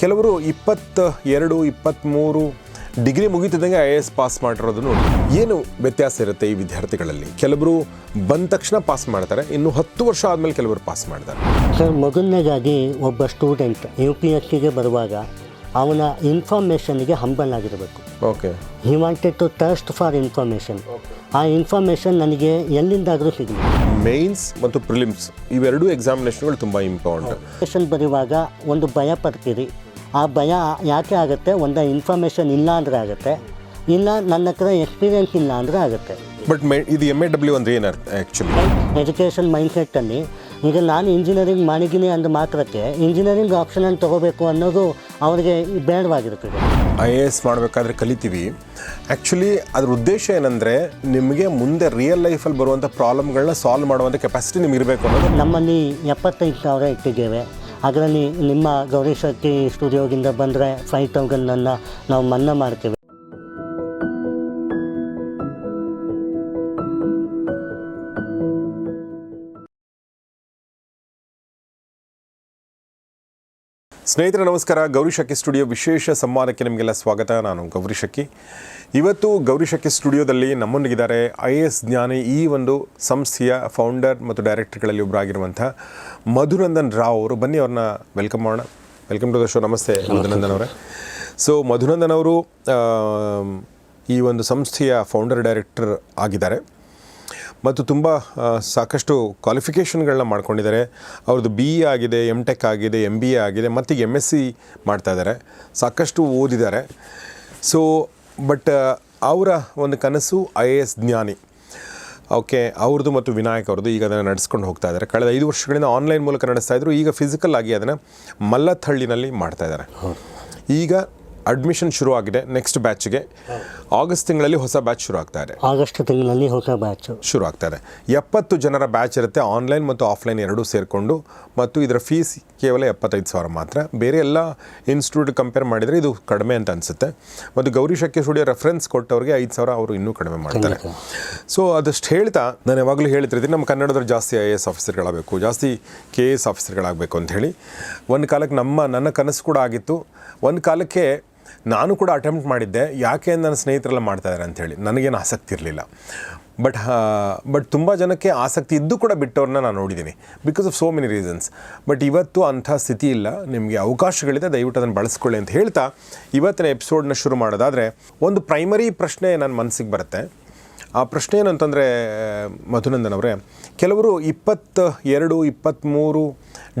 ಕೆಲವರು ಇಪ್ಪತ್ತ ಎರಡು ಇಪ್ಪತ್ತ್ಮೂರು ಡಿಗ್ರಿ ಮುಗಿತಿದ್ದಂಗೆ ಐ ಎ ಎಸ್ ಪಾಸ್ ಮಾಡಿರೋದು ನೋಡಿ. ಏನು ವ್ಯತ್ಯಾಸ ಇರುತ್ತೆ ಈ ವಿದ್ಯಾರ್ಥಿಗಳಲ್ಲಿ? ಕೆಲವರು ಬಂದ ತಕ್ಷಣ ಪಾಸ್ ಮಾಡ್ತಾರೆ ಇನ್ನು ಹತ್ತು ವರ್ಷ ಆದಮೇಲೆ ಕೆಲವರು ಪಾಸ್ ಮಾಡ್ತಾರೆ. ಸರ್ ಮೊದಲನೇದಾಗಿ ಒಬ್ಬ ಸ್ಟೂಡೆಂಟ್ ಯು ಪಿ ಎಸ್ ಸಿಗೆ ಬರುವಾಗ ಅವನ ಇನ್ಫಾರ್ಮೇಷನ್ಗೆ ಹಂಬಲ್ ಆಗಿರಬೇಕು. Okay. He wanted to thirst for information ಆ ಇನ್ಫಾರ್ಮೇಷನ್ ನನಗೆ ಎಲ್ಲಿಂದಾದರೂ ಸಿಗಲಿ. ಮೇನ್ಸ್ ಮತ್ತು ಪ್ರಿಲಿಮ್ಸ್ ಇವೆರಡೂ ಎಕ್ಸಾಮಿನೇಷನ್ಗಳು ತುಂಬ ಇಂಪಾರ್ಟೆಂಟ್ ಬರೆಯುವಾಗ ಒಂದು ಭಯ ಪಡ್ತೀರಿ. ಆ ಭಯ ಯಾಕೆ ಆಗುತ್ತೆ? ಒಂದು ಇನ್ಫಾರ್ಮೇಷನ್ ಇಲ್ಲ ಅಂದರೆ ಆಗುತ್ತೆ. ಇಲ್ಲ ನನ್ನ ಹತ್ರ ಎಕ್ಸ್ಪೀರಿಯೆನ್ಸ್ ಇಲ್ಲ ಅಂದರೆ ಆಗುತ್ತೆ. ಬಟ್ ಮೆ ಇದು ಎಂ ಎ ಡಬ್ಲ್ಯೂ ಅಂದರೆ ಏನು ಅರ್ಥ ಆ್ಯಕ್ಚುಲಿ ಎಜುಕೇಷನ್ ಮೈಂಡ್ಸೆಟ್ಟಲ್ಲಿ ಈಗ ನಾನು ಇಂಜಿನಿಯರಿಂಗ್ ಮಾಡಿದ್ದೀನಿ ಅಂದ ಮಾತ್ರಕ್ಕೆ ಇಂಜಿನಿಯರಿಂಗ್ ಆಪ್ಷನ್ ಅನ್ನು ತೊಗೋಬೇಕು ಅನ್ನೋದು ಅವರಿಗೆ ಬೇಡವಾಗಿರುತ್ತದೆ. ಐ ಎ ಎಸ್ ಮಾಡಬೇಕಾದ್ರೆ ಕಲಿತೀವಿ. ಆ್ಯಕ್ಚುಲಿ ಅದ್ರ ಉದ್ದೇಶ ಏನಂದರೆ ನಿಮಗೆ ಮುಂದೆ ರಿಯಲ್ ಲೈಫಲ್ಲಿ ಬರುವಂಥ ಪ್ರಾಬ್ಲಮ್ಗಳನ್ನ ಸಾಲ್ವ್ ಮಾಡುವಂಥ ಕೆಪಾಸಿಟಿ ನಿಮ್ಗೆ ಇರಬೇಕು ಅನ್ನೋದು. ನಮ್ಮಲ್ಲಿ ಎಪ್ಪತ್ತೈದು ಸಾವಿರ ಇಟ್ಟಿದ್ದೇವೆ. ಅದರಲ್ಲಿ ನಿಮ್ಮ ಗೌರಿ ಶಕ್ತಿ ಸ್ಟುಡಿಯೋಗಿಂದ ಬಂದರೆ ಫೈವ್ ತೌಸಂಡನ್ನು ನಾವು ಮನ್ನಾ ಮಾಡ್ತೇವೆ. ಸ್ನೇಹಿತರೆ, ನಮಸ್ಕಾರ. ಗೌರಿ ಶಕ್ಕಿ ಸ್ಟುಡಿಯೋ ವಿಶೇಷ ಸಂವಾದಕ್ಕೆ ನಿಮಗೆಲ್ಲ ಸ್ವಾಗತ. ನಾನು ಗೌರಿ ಶಕ್ಕಿ ಇವತ್ತು ಗೌರಿ ಶಕ್ಕಿ ಸ್ಟುಡಿಯೋದಲ್ಲಿ ನಮ್ಮೊಂದಿಗಿದ್ದಾರೆ ಐ ಎ ಎಸ್ ಜ್ಞಾನಿ ಈ ಒಂದು ಸಂಸ್ಥೆಯ ಫೌಂಡರ್ ಮತ್ತು ಡೈರೆಕ್ಟರ್ಗಳಲ್ಲಿ ಒಬ್ಬರಾಗಿರುವಂಥ ಮಧುನಂದನ್ ರಾವ್ ಅವರು. ಬನ್ನಿ ಅವ್ರನ್ನ ವೆಲ್ಕಮ್ ಮಾಡೋಣ. ವೆಲ್ಕಮ್ ಟು ದ ಶೋ ನಮಸ್ತೆ, ಮಧುನಂದನ್ ಅವರೇ. ಸೊ ಮಧುನಂದನ್ ಅವರು ಈ ಒಂದು ಸಂಸ್ಥೆಯ ಫೌಂಡರ್ ಡೈರೆಕ್ಟರ್ ಆಗಿದ್ದಾರೆ. ಮತ್ತು ತುಂಬ ಸಾಕಷ್ಟು ಕ್ವಾಲಿಫಿಕೇಷನ್ಗಳನ್ನ ಮಾಡ್ಕೊಂಡಿದ್ದಾರೆ. ಅವ್ರದ್ದು ಬಿ ಇ ಆಗಿದೆ ಎಂ ಟೆಕ್ ಆಗಿದೆ ಎಂ ಬಿ ಎ ಆಗಿದೆ ಮತ್ತು ಎಂ ಎಸ್ ಸಿ ಮಾಡ್ತಾಯಿದ್ದಾರೆ ಸಾಕಷ್ಟು ಓದಿದ್ದಾರೆ. ಸೊ ಬಟ್ ಅವರ ಒಂದು ಕನಸು I A S Jnani. Okay ಅವ್ರದ್ದು ಮತ್ತು ವಿನಾಯಕ್ ಅವ್ರದ್ದು ಈಗ ಅದನ್ನು ನಡೆಸ್ಕೊಂಡು ಹೋಗ್ತಾ ಇದ್ದಾರೆ. ಕಳೆದ ಐದು ವರ್ಷಗಳಿಂದ ಆನ್ಲೈನ್ ಮೂಲಕ ನಡೆಸ್ತಾ ಇದ್ರು. ಈಗ ಫಿಸಿಕಲ್ ಆಗಿ ಅದನ್ನು ಮಲ್ಲಥಳ್ಳಿನಲ್ಲಿ ಮಾಡ್ತಾ ಇದ್ದಾರೆ. ಈಗ ಅಡ್ಮಿಷನ್ ಶುರುವಾಗಿದೆ ನೆಕ್ಸ್ಟ್ ಬ್ಯಾಚ್ಗೆ ಆಗಸ್ಟ್ ತಿಂಗಳಲ್ಲಿ ಹೊಸ ಬ್ಯಾಚ್ ಶುರು ಆಗ್ತಾ ಇದೆ ಆಗಸ್ಟ್ ತಿಂಗಳಲ್ಲಿ ಹೊಸ ಬ್ಯಾಚ್ ಶುರು ಆಗ್ತಾರೆ ಎಪ್ಪತ್ತು ಜನರ ಬ್ಯಾಚ್ ಇರುತ್ತೆ ಆನ್ಲೈನ್ ಮತ್ತು ಆಫ್ಲೈನ್ ಎರಡೂ ಸೇರಿಕೊಂಡು ಮತ್ತು ಇದರ ಫೀಸ್ ಕೇವಲ ಎಪ್ಪತ್ತೈದು ಸಾವಿರ ಮಾತ್ರ. ಬೇರೆ ಎಲ್ಲ ಇನ್ಸ್ಟಿಟ್ಯೂಟ್ ಕಂಪೇರ್ ಮಾಡಿದರೆ ಇದು ಕಡಿಮೆ ಅಂತ ಅನಿಸುತ್ತೆ. ಮತ್ತು ಗೌರಿ ಶಕ್ತಿ ಸ್ಟುಡಿಯೋ ರೆಫರೆನ್ಸ್ ಕೊಟ್ಟವ್ರಿಗೆ ಐದು ಸಾವಿರ ಅವರು ಇನ್ನೂ ಕಡಿಮೆ ಮಾಡ್ತಾರೆ. ಸೊ ಅದಷ್ಟು ಹೇಳ್ತಾ ನಾನು ಯಾವಾಗಲೂ ಹೇಳ್ತಿರ್ತೀನಿ ನಮ್ಮ ಕನ್ನಡದವ್ರು ಜಾಸ್ತಿ ಐ ಎ ಎಸ್ ಆಫೀಸರ್ಗಳಾಗಬೇಕು ಜಾಸ್ತಿ ಕೆ ಎ ಎಸ್ ಆಫೀಸರ್ಗಳಾಗಬೇಕು ಅಂತ ಹೇಳಿ. ಒಂದು ಕಾಲಕ್ಕೆ ನಮ್ಮ ನನ್ನ ಕನಸು ಕೂಡ ಆಗಿತ್ತು. ಒಂದು ಕಾಲಕ್ಕೆ ನಾನು ಕೂಡ ಅಟೆಂಪ್ಟ್ ಮಾಡಿದ್ದೆ, ಯಾಕೆ ನನ್ನ ಸ್ನೇಹಿತರೆಲ್ಲ ಮಾಡ್ತಾ ಇದ್ದಾರೆ ಅಂಥೇಳಿ ನನಗೇನು ಆಸಕ್ತಿ ಇರಲಿಲ್ಲ. ಬಟ್ ಬಟ್ ತುಂಬ ಜನಕ್ಕೆ ಆಸಕ್ತಿ ಇದ್ದು ಕೂಡ ಬಿಟ್ಟವ್ರನ್ನ ನಾನು ನೋಡಿದ್ದೀನಿ because of so many reasons but ಇವತ್ತು ಅಂಥ ಸ್ಥಿತಿ ಇಲ್ಲ. ನಿಮಗೆ ಅವಕಾಶಗಳಿದೆ, ದಯವಿಟ್ಟು ಅದನ್ನು ಬಳಸ್ಕೊಳ್ಳಿ ಅಂತ ಹೇಳ್ತಾ, ಇವತ್ತಿನ ಎಪಿಸೋಡ್ನ ಶುರು ಮಾಡೋದಾದರೆ, ಒಂದು ಪ್ರೈಮರಿ ಪ್ರಶ್ನೆ ನನ್ನ ಮನಸ್ಸಿಗೆ ಬರುತ್ತೆ. ಆ ಪ್ರಶ್ನೆ ಏನಂತಂದರೆ ಮಧುನಂದನ್ ಅವರೇ ಕೆಲವರು ಇಪ್ಪತ್ತ ಎರಡು ಇಪ್ಪತ್ತ್ಮೂರು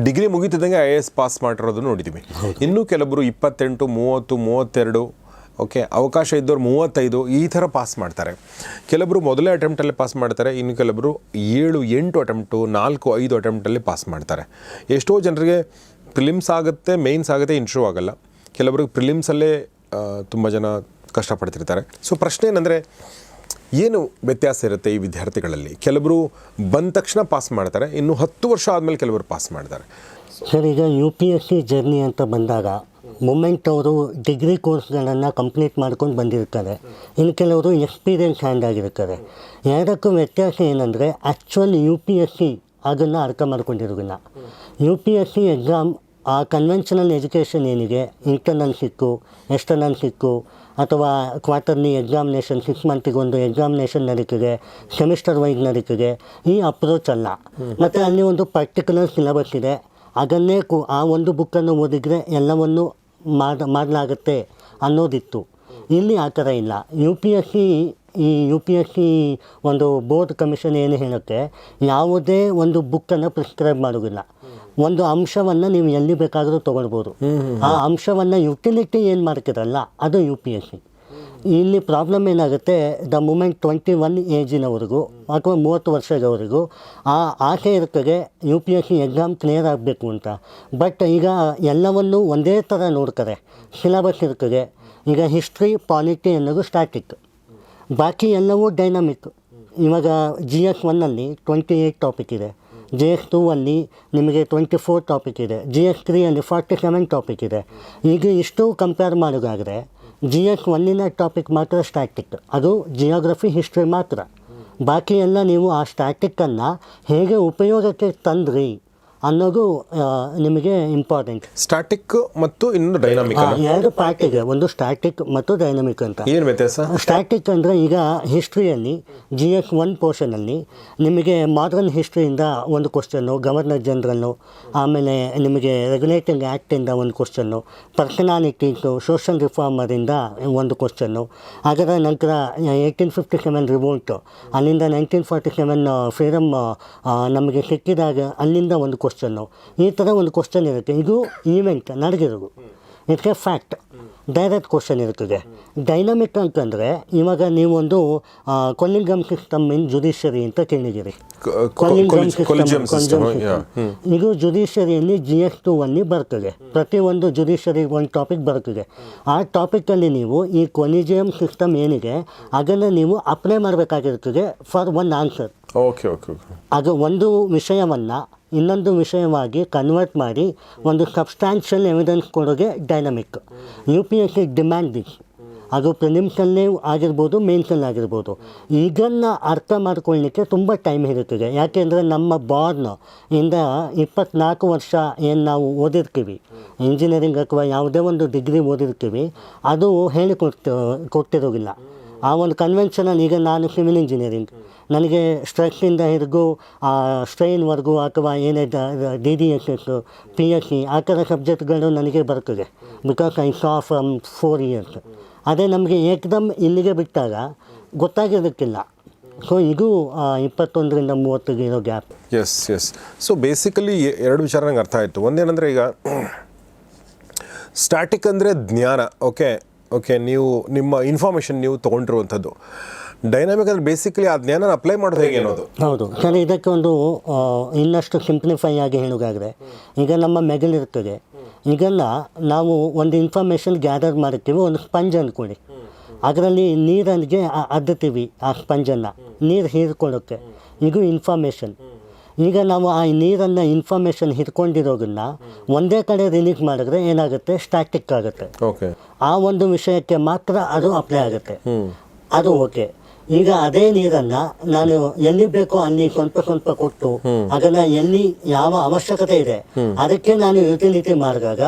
ಡಿಗ್ರಿ ಮುಗಿತಿದ್ದಂಗೆ ಐ ಎ ಎಸ್ ಪಾಸ್ ಮಾಡಿರೋದು ನೋಡಿದ್ದೀವಿ ಇನ್ನೂ ಕೆಲವರು ಇಪ್ಪತ್ತೆಂಟು ಮೂವತ್ತು ಮೂವತ್ತೆರಡು ಓಕೆ ಅವಕಾಶ ಇದ್ದವ್ರು ಮೂವತ್ತೈದು ಈ ಥರ ಪಾಸ್ ಮಾಡ್ತಾರೆ. ಕೆಲವರು ಮೊದಲೇ ಅಟೆಂಪ್ಟಲ್ಲಿ ಪಾಸ್ ಮಾಡ್ತಾರೆ ಇನ್ನು ಕೆಲವರು ಏಳು ಎಂಟು ಅಟೆಂಪ್ಟು ನಾಲ್ಕು ಐದು ಅಟೆಂಪ್ಟಲ್ಲಿ ಪಾಸ್ ಮಾಡ್ತಾರೆ. ಎಷ್ಟೋ ಜನರಿಗೆ ಪ್ರಿಲಿಮ್ಸ್ ಆಗುತ್ತೆ ಮೇನ್ಸ್ ಆಗುತ್ತೆ ಇಂಟ್ರೂ ಆಗಲ್ಲ. ಕೆಲವರಿಗೆ ಪ್ರಿಲಿಮ್ಸಲ್ಲೇ ತುಂಬ ಜನ ಕಷ್ಟಪಡ್ತಿರ್ತಾರೆ. ಸೊ ಪ್ರಶ್ನೆ ಏನಂದರೆ ಏನು ವ್ಯತ್ಯಾಸ ಇರುತ್ತೆ ಈ ವಿದ್ಯಾರ್ಥಿಗಳಲ್ಲಿ? ಕೆಲವರು ಬಂದ ತಕ್ಷಣ ಪಾಸ್ ಮಾಡ್ತಾರೆ, ಇನ್ನು ಹತ್ತು ವರ್ಷ ಆದಮೇಲೆ ಕೆಲವರು ಪಾಸ್ ಮಾಡ್ತಾರೆ. ಸರ್, ಈಗ U P S C journey ಅಂತ ಬಂದಾಗ ಮೊಮೆಂಟ್ ಅವರು ಡಿಗ್ರಿ ಕೋರ್ಸ್ಗಳನ್ನು ಕಂಪ್ಲೀಟ್ ಮಾಡ್ಕೊಂಡು ಬಂದಿರ್ತಾರೆ. ಇನ್ನು ಕೆಲವರು ಎಕ್ಸ್ಪೀರಿಯನ್ಸ್ ಹ್ಯಾಂಡ್ ಆಗಿರ್ತಾರೆ. ಎರಡಕ್ಕೂ ವ್ಯತ್ಯಾಸ ಏನಂದರೆ actual U P S C ಅದನ್ನು ಅರ್ಥ ಮಾಡ್ಕೊಂಡಿರೋದನ್ನ U P S C exam ಆ ಕನ್ವೆನ್ಷನಲ್ ಎಜುಕೇಷನ್ ಏನಿದೆ ಇಂಟರ್ನಲ್ ಸಿಕ್ಕು ಎಕ್ಸ್ಟರ್ನಲ್ ಎಕ್ಸ್ಟರ್ನಲ್ಸಿಕ್ಕು ಅಥವಾ ಕ್ವಾರ್ಟರ್ಲಿ ಎಕ್ಸಾಮಿನೇಷನ್ ಸಿಕ್ಸ್ ಮಂತಿಗೆ ಒಂದು ಎಕ್ಸಾಮಿನೇಷನ್ ನಡೀತಿದೆ ಸೆಮಿಸ್ಟರ್ ವೈಸ್ ನಡೀತಿದೆ ಈ ಅಪ್ರೋಚ್ ಅಲ್ಲ. ಮತ್ತು ಅಲ್ಲಿ ಒಂದು ಪರ್ಟಿಕ್ಯುಲರ್ ಸಿಲೆಬಸ್ ಇದೆ. ಅದನ್ನೇ ಕು ಆ ಒಂದು ಬುಕ್ಕನ್ನು ಓದಿದರೆ ಎಲ್ಲವನ್ನು ಮಾಡ ಮಾಡಲಾಗುತ್ತೆ ಅನ್ನೋದಿತ್ತು. ಇಲ್ಲಿ ಆ ಥರ ಇಲ್ಲ. ಯು ಪಿ ಎಸ್ ಸಿ ಈ ಯು ಪಿ ಎಸ್ ಸಿ ಒಂದು ಬೋರ್ಡ್ ಕಮಿಷನ್ ಏನು ಹೇಳುತ್ತೆ ಯಾವುದೇ ಒಂದು ಬುಕ್ಕನ್ನು ಪ್ರಿಸ್ಕ್ರೈಬ್ ಮಾಡೋದಿಲ್ಲ ಒಂದು ಅಂಶವನ್ನು ನೀವು ಎಲ್ಲಿ ಬೇಕಾದರೂ ತಗೊಳ್ಬೋದು. ಆ ಅಂಶವನ್ನು ಯುಟಿಲಿಟಿ ಏನು ಮಾಡ್ತಿರಲ್ಲ ಅದು ಯು ಪಿ ಎಸ್ ಸಿ ಇಲ್ಲಿ ಪ್ರಾಬ್ಲಮ್ ಏನಾಗುತ್ತೆ ದ ಮೂಮೆಂಟ್ ಟ್ವೆಂಟಿ ಒನ್ ಏಜಿನವರೆಗೂ ಅಥವಾ ಮೂವತ್ತು ವರ್ಷದವರೆಗೂ ಆ ಆಸೆ ಇರ್ತದೆ U P S C exam clear ಆಗಬೇಕು ಅಂತ. ಬಟ್ ಈಗ ಎಲ್ಲವನ್ನು ಒಂದೇ ಥರ ನೋಡ್ತಾರೆ. ಸಿಲೆಬಸ್ ಇರ್ತದೆ ಈಗ ಹಿಸ್ಟ್ರಿ ಪಾಲಿಟಿ ಅನ್ನೋದು ಸ್ಟ್ಯಾಟಿಕ್ ಬಾಕಿ ಎಲ್ಲವೂ ಡೈನಮಿಕ್ ಇವಾಗ ಜಿ ಎಸ್ ಒನ್ನಲ್ಲಿ ಟ್ವೆಂಟಿ ಏಯ್ಟ್ ಟಾಪಿಕ್ ಇದೆ. ಜಿ ಎಸ್ ಟೂ ಅಲ್ಲಿ ನಿಮಗೆ ಟ್ವೆಂಟಿ ಫೋರ್ ಟಾಪಿಕ್ ಇದೆ. ಜಿ ಎಸ್ ತ್ರೀಯಲ್ಲಿ ಫಾರ್ಟಿ ಸೆವೆನ್ ಟಾಪಿಕ್ ಇದೆ. ಈಗ ಇಷ್ಟು ಕಂಪೇರ್ ಮಾಡೋದಾದರೆ ಜಿ ಎಸ್ ಒನ್ನಿನ ಟಾಪಿಕ್ ಮಾತ್ರ ಸ್ಟ್ಯಾಟಿಕ್ ಅದು ಜಿಯೋಗ್ರಫಿ ಹಿಸ್ಟ್ರಿ ಮಾತ್ರ. ಬಾಕಿ ಎಲ್ಲ ನೀವು ಆ ಸ್ಟ್ಯಾಟಿಕ್ಕನ್ನು ಹೇಗೆ ಉಪಯೋಗಕ್ಕೆ ತಂದ್ರಿ? ಅನ್ನೋದು ನಿಮಗೆ ಇಂಪಾರ್ಟೆಂಟ್ ಸ್ಟಾಟಿಕ್ ಮತ್ತು ಇನ್ನೊಂದು ಡೈನಾಮಿಕ್ ಎರಡು ಪಾರ್ಟಿಗೆ ಒಂದು ಸ್ಟಾಟಿಕ್ ಮತ್ತು ಡೈನಾಮಿಕ್ ಅಂತ. ಏನು ವ್ಯತ್ಯಾಸ? ಸ್ಟಾಟಿಕ್ ಅಂದರೆ ಈಗ ಹಿಸ್ಟ್ರಿಯಲ್ಲಿ ಜಿ ಎಸ್ ಒನ್ ಪೋರ್ಷನಲ್ಲಿ ನಿಮಗೆ ಮಾಡರ್ನ್ ಹಿಸ್ಟ್ರಿಯಿಂದ ಒಂದು ಕ್ವಶನ್ನು ಗವರ್ನರ್ ಜನರಲ್ಲು ಆಮೇಲೆ ನಿಮಗೆ ರೆಗ್ಯುಲೇಟಿಂಗ್ ಆ್ಯಕ್ಟಿಂದ ಒಂದು ಕ್ವಶನ್ನು ಪರ್ಸನಾಲಿಟೀಸು ಸೋಷಲ್ ರಿಫಾರ್ಮರಿಂದ ಒಂದು ಕ್ವಶನ್ನು ಅದರ ನಂತರ ಏಯ್ಟೀನ್ ಫಿಫ್ಟಿ ಸೆವೆನ್ ರಿವೋಲ್ಟು ಅಲ್ಲಿಂದ ನೈನ್ಟೀನ್ ಫಾರ್ಟಿ ಸೆವೆನ್ ಫ್ರೀಡಮ್ ನಮಗೆ ಸಿಕ್ಕಿದಾಗ ಅಲ್ಲಿಂದ ಒಂದು ಕ್ವಶನ್ನು ಈ ಥರ ಒಂದು ಕ್ವಶನ್ ಇರುತ್ತೆ. ಇದು ಈವೆಂಟ್ ನಡೆದಿರೋದು ಇದಕ್ಕೆ ಫ್ಯಾಕ್ಟ್ ಡೈರೆಕ್ಟ್ ಕ್ವಶನ್ ಇರ್ತದೆ ಡೈನಮಿಕ್ ಅಂತಂದರೆ ಇವಾಗ ನೀವೊಂದು ಕೊಲ್ಲಿಂಗಮ್ ಸಿಸ್ಟಮ್ ಇನ್ ಜುಡಿಷರಿ ಅಂತ ಕೇಳಿದ್ದೀರಿ. ಕೊಲ್ಲಿಂಗಮ್ ಕೊಲಿಜಿಯಂ ಸಿಸ್ಟಮ್ ಇದು ಜುಡಿಷರಿಯಲ್ಲಿ ಜಿ ಎಸ್ ಟು ಅಲ್ಲಿ ಬರ್ತದೆ. ಪ್ರತಿಯೊಂದು ಜುಡಿಷಿಯರಿಗೆ ಒಂದು ಟಾಪಿಕ್ ಬರ್ತದೆ. ಆ ಟಾಪಿಕಲ್ಲಿ ನೀವು ಈ ಕೊಲಿಜಿಯಂ ಸಿಸ್ಟಮ್ ಏನಿದೆ ಅದನ್ನು ನೀವು apply ಮಾಡಬೇಕಾಗಿರ್ತದೆ for one answer okay okay ಅದು ಒಂದು ವಿಷಯವನ್ನು ಇನ್ನೊಂದು ವಿಷಯವಾಗಿ ಕನ್ವರ್ಟ್ ಮಾಡಿ ಒಂದು substantial evidence ಕೊಡೋಗೆ dynamic U P S C demand this ಅದು ಪ್ರಿಲಿಮ್ಸಲ್ಲೇ ಆಗಿರ್ಬೋದು ಮೇನ್ಸಲ್ಲಿ ಆಗಿರ್ಬೋದು. ಇದನ್ನು ಅರ್ಥ ಮಾಡ್ಕೊಳ್ಳಿಕ್ಕೆ ತುಂಬ ಟೈಮ್ ಇರುತ್ತದೆ ಯಾಕೆಂದರೆ ನಮ್ಮ ಬಾರ್ನ್ ಇಂದ ಇಪ್ಪತ್ನಾಲ್ಕು ವರ್ಷ ಏನು ನಾವು ಓದಿರ್ತೀವಿ ಇಂಜಿನಿಯರಿಂಗ್ ಅಥವಾ ಯಾವುದೇ ಒಂದು ಡಿಗ್ರಿ ಓದಿರ್ತೀವಿ, ಅದು ಹೇಳಿಕೊಟ್ಟು ಕೊಟ್ಟಿರೋದಿಲ್ಲ. ಆ ಒಂದು ಕನ್ವೆನ್ಷನ್ ಈಗ ನಾನು ಸಿವಿಲ್ ಇಂಜಿನಿಯರಿಂಗ್ ನನಗೆ ಸ್ಟ್ರೆಸ್ಸಿಂದ ಹಿಡಿದು ಸ್ಟ್ರೈನ್ವರೆಗೂ ಅಥವಾ ಏನೇ D D S S P S C ಆ ಥರ ಸಬ್ಜೆಕ್ಟ್ಗಳು ನನಗೆ ಬರ್ತದೆ. Because I saw from four years ಅದೇ ನಮಗೆ ಏಕದಮ್ ಇಲ್ಲಿಗೆ ಬಿಟ್ಟಾಗ ಗೊತ್ತಾಗಿರೋಕ್ಕಿಲ್ಲ ಸೊ ಇದು ಆ, ಇಪ್ಪತ್ತೊಂದರಿಂದ ಮೂವತ್ತಿಗೆ ಇರೋ gap S S so basically ಎರಡು ವಿಚಾರ ನಂಗೆ ಅರ್ಥ ಆಯಿತು. ಒಂದೇನಂದರೆ ಈಗ ಸ್ಟ್ಯಾಟಿಕ್ ಅಂದರೆ ಜ್ಞಾನ ಓಕೆ ಓಕೆ ನೀವು, ನಿಮ್ಮ ಇನ್ಫಾರ್ಮೇಷನ್ ನೀವು ತೊಗೊಂಡಿರುವಂಥದ್ದು. ಡೈನಾಮಿಕ್ ಅಂದರೆ ಬೇಸಿಕಲಿ ಆ ಜ್ಞಾನ ಅಪ್ಲೈ ಮಾಡೋದು ಹೇಗೆ ಅನ್ನೋದು? ಹೌದು. ಸರ್, ಇದಕ್ಕೆ ಒಂದು ಇನ್ನಷ್ಟು ಸಿಂಪ್ಲಿಫೈ ಆಗಿ ಹೇಳೋದಾದರೆ ಈಗ ನಮ್ಮ ಮೆಗಲಿರ್ತದೆ ಈಗೆಲ್ಲ ನಾವು ಒಂದು ಇನ್ಫಾರ್ಮೇಶನ್ ಗ್ಯಾದರ್ ಮಾಡಿರ್ತೀವಿ ಒಂದು ಸ್ಪಂಜ್ ಅಂದ್ಕೊಳ್ಳಿ ಅದರಲ್ಲಿ ನೀರಲ್ಲಿಗೆ ಅದ್ದುತ್ತೀವಿ ಆ ಸ್ಪಂಜನ್ನು ನೀರು ಹೀರ್ಕೊಳ್ಳೋಕ್ಕೆ. ಇದು ಇನ್ಫಾರ್ಮೇಷನ್ ಈಗ ನಾವು ಆ ನೀರನ್ನು ಇನ್ಫಾರ್ಮೇಷನ್ ಹಿಡ್ಕೊಂಡಿರೋದನ್ನ ಒಂದೇ ಕಡೆ ರಿಲೀಸ್ ಮಾಡಿದ್ರೆ ಏನಾಗುತ್ತೆ? ಸ್ಟ್ಯಾಟಿಕ್ ಆಗುತ್ತೆ. ಓಕೆ ಆ ಒಂದು ವಿಷಯಕ್ಕೆ ಮಾತ್ರ ಅದು ಅಪ್ಲೈ ಆಗುತ್ತೆ. ಅದು ಓಕೆ ಈಗ ಅದೇ ನೀರನ್ನ ನಾನು ಎಲ್ಲಿ ಬೇಕೋ ಅಲ್ಲಿ ಸ್ವಲ್ಪ ಸ್ವಲ್ಪ ಕೊಟ್ಟು ಅದನ್ನ ಎಲ್ಲಿ ಯಾವ ಅವಶ್ಯಕತೆ ಇದೆ ಅದಕ್ಕೆ ನಾನು ಯುಟಿಲಿಟಿ ಮಾಡಿದಾಗ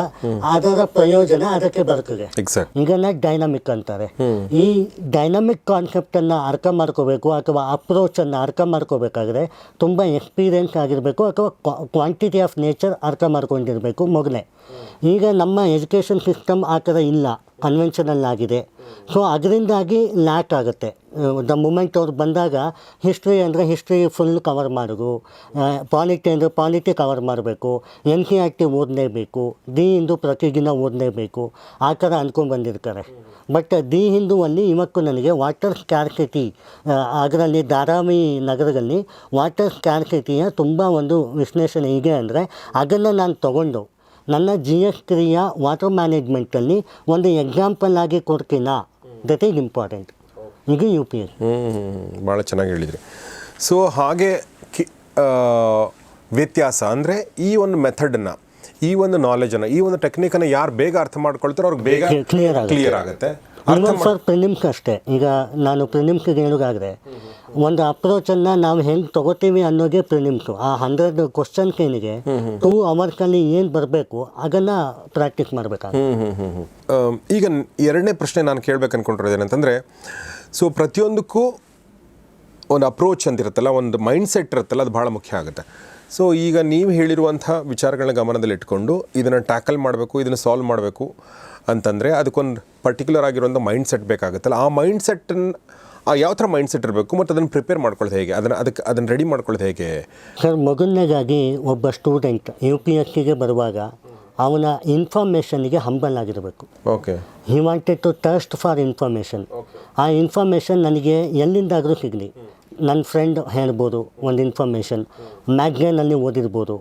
ಅದರ ಪ್ರಯೋಜನ ಅದಕ್ಕೆ ಬರ್ತದೆ. ಈಗ ಇದನ್ನ ಡೈನಮಿಕ್ ಅಂತಾರೆ. ಈ ಡೈನಮಿಕ್ ಕಾನ್ಸೆಪ್ಟ್ ಅನ್ನ ಅರ್ಥ ಮಾಡ್ಕೋಬೇಕು ಅಥವಾ ಅಪ್ರೋಚ್ ಅನ್ನ ಅರ್ಥ ಮಾಡ್ಕೋಬೇಕಾದ್ರೆ ತುಂಬಾ ಎಕ್ಸ್ಪೀರಿಯನ್ಸ್ ಆಗಿರಬೇಕು ಅಥವಾ ಕ್ವಾಂಟಿಟಿ ಆಫ್ ನೇಚರ್ ಅರ್ಥ ಮಾಡ್ಕೊಂಡಿರಬೇಕು ಮೊದಲೇ. ಈಗ ನಮ್ಮ ಎಜುಕೇಶನ್ ಸಿಸ್ಟಮ್ ಆ ಥರ ಇಲ್ಲ. ಕನ್ವೆನ್ಷನಲ್ ಆಗಿದೆ ಸೊ ಅದರಿಂದಾಗಿ ಲ್ಯಾಕ್ ಆಗುತ್ತೆ. ದ ಮೂಮೆಂಟ್ ಅವ್ರು ಬಂದಾಗ ಹಿಸ್ಟ್ರಿ ಅಂದರೆ ಹಿಸ್ಟ್ರಿ ಫುಲ್ ಕವರ್ ಮಾಡೋದು. ಪಾಲಿಟಿ ಅಂದರೆ ಪಾಲಿಟಿ ಕವರ್ ಮಾಡಬೇಕು. ಎನ್ ಸಿ ಆರ್ ಟಿ ಓದಲೇಬೇಕು. ದಿ ಹಿಂದೂ ಪ್ರತಿದಿನ ಓದಲೇಬೇಕು. ಆ ಥರ ಅಂದ್ಕೊಂಡು ಬಂದಿರ್ತಾರೆ. ಬಟ್ ದಿ ಹಿಂದೂವಲ್ಲಿ ಇವಕ್ಕೂ ನನಗೆ ವಾಟರ್ ಸ್ಕ್ಯಾರ್ಸಿಟಿ ಅದರಲ್ಲಿ ಧಾರಾವಿ ನಗರದಲ್ಲಿ ವಾಟರ್ ಸ್ಕ್ಯಾರ್ಸಿಟಿಯ ತುಂಬ ಒಂದು ವಿಶ್ಲೇಷಣೆ ಇದೆ ಅಂದರೆ ಅದನ್ನು ನಾನು ತಗೊಂಡು ನನ್ನ ಜಿ ಎಸ್ ಕ್ರಿಯ ವಾಟರ್ ಮ್ಯಾನೇಜ್ಮೆಂಟಲ್ಲಿ ಒಂದು ಎಕ್ಸಾಂಪಲ್ ಆಗಿ ಕೊಡ್ತೀನಾ? ದಟ್ ಈಸ್ ಇಂಪಾರ್ಟೆಂಟ್ ಇದು ಯು ಪಿ ಎಸ್ ಭಾಳ ಚೆನ್ನಾಗಿ ಹೇಳಿದ್ರಿ. ಸೊ ಹಾಗೆ ಕಿ ವ್ಯತ್ಯಾಸ ಅಂದರೆ ಈ ಒಂದು ಮೆಥಡನ್ನು ಈ ಒಂದು ನಾಲೆಜನ್ನು ಈ ಒಂದು ಟೆಕ್ನಿಕನ್ನು ಯಾರು ಬೇಗ ಅರ್ಥ ಮಾಡ್ಕೊಳ್ತಾರೋ ಅವ್ರಿಗೆ ಬೇಗ ಕ್ಲಿಯರ್ ಆಗುತ್ತೆ. ಇವನ್ ಸರ್ ಪ್ರಿಲಿಮ್ಸ್ ಅಷ್ಟೇ. ಈಗ ನಾನು ಪ್ರಿಲಿಮ್ಸ್ಗೆ ಹೇಳೋದಾದರೆ ಒಂದು ಅಪ್ರೋಚನ್ನು ನಾವು ಹೆಂಗೆ ತಗೋತೀವಿ ಅನ್ನೋದೇ ಪ್ರಿಲಿಮ್ಸು. ಆ ಹಂಡ್ರೆಡ್ ಕ್ವಶನ್ಸ್ ಏನಿದೆ ಟೂ ಅವರ್ಸಲ್ಲಿ ಏನು ಬರಬೇಕು ಅದನ್ನು ಪ್ರಾಕ್ಟೀಸ್ ಮಾಡಬೇಕಾಗುತ್ತೆ. ಈಗ ಎರಡನೇ ಪ್ರಶ್ನೆ ನಾನು ಕೇಳ್ಬೇಕು ಅಂದ್ಕೊಂಡಿರೋದು ಏನಂತಂದರೆ ಸೊ ಪ್ರತಿಯೊಂದಕ್ಕೂ ಒಂದು ಅಪ್ರೋಚ್ ಅಂತಿರುತ್ತಲ್ಲ ಒಂದು ಮೈಂಡ್ ಸೆಟ್ ಇರುತ್ತಲ್ಲ ಅದು ಭಾಳ ಮುಖ್ಯ ಆಗುತ್ತೆ. ಸೊ ಈಗ ನೀವು ಹೇಳಿರುವಂಥ ವಿಚಾರಗಳನ್ನ ಗಮನದಲ್ಲಿ ಇಟ್ಕೊಂಡು ಇದನ್ನು ಟ್ಯಾಕಲ್ ಮಾಡಬೇಕು ಇದನ್ನು ಸಾಲ್ವ್ ಮಾಡಬೇಕು. ಅಂತಂದರೆ ಅದಕ್ಕೊಂದು ಪರ್ಟಿಕ್ಯುಲರ್ ಆಗಿರೋಂಥ ಮೈಂಡ್ ಸೆಟ್ ಬೇಕಾಗುತ್ತಲ್ಲ. ಆ ಮೈಂಡ್ ಸೆಟ್ಟನ್ನು ಆ ಯಾವ ಥರ ಮೈಂಡ್ ಸೆಟ್ ಇರಬೇಕು ಮತ್ತು ಅದನ್ನು ಪ್ರಿಪೇರ್ ಮಾಡ್ಕೊಳ್ಳೋದು ಹೇಗೆ? ಅದನ್ನು ಅದಕ್ಕೆ ಅದನ್ನು ರೆಡಿ ಮಾಡ್ಕೊಳ್ಳೋದು ಹೇಗೆ? ಸರ್ ಮೊದಲನೇದಾಗಿ ಒಬ್ಬ ಸ್ಟೂಡೆಂಟ್ ಯು ಪಿ ಎಸ್ ಸಿಗೆ ಬರುವಾಗ ಅವನ ಇನ್ಫಾರ್ಮೇಷನ್ಗೆ ಹಂಬಲ್ ಆಗಿರಬೇಕು okay he wanted to thirst for information ಆ ಇನ್ಫಾರ್ಮೇಷನ್ ನನಗೆ ಎಲ್ಲಿಂದಾದರೂ ಸಿಗಲಿ. ನನ್ನ ಫ್ರೆಂಡ್ ಹೇಳ್ಬೋದು ಒಂದು ಇನ್ಫಾರ್ಮೇಷನ್ ಮ್ಯಾಗ್ಝೈನಲ್ಲಿ ಓದಿರ್ಬೋದು.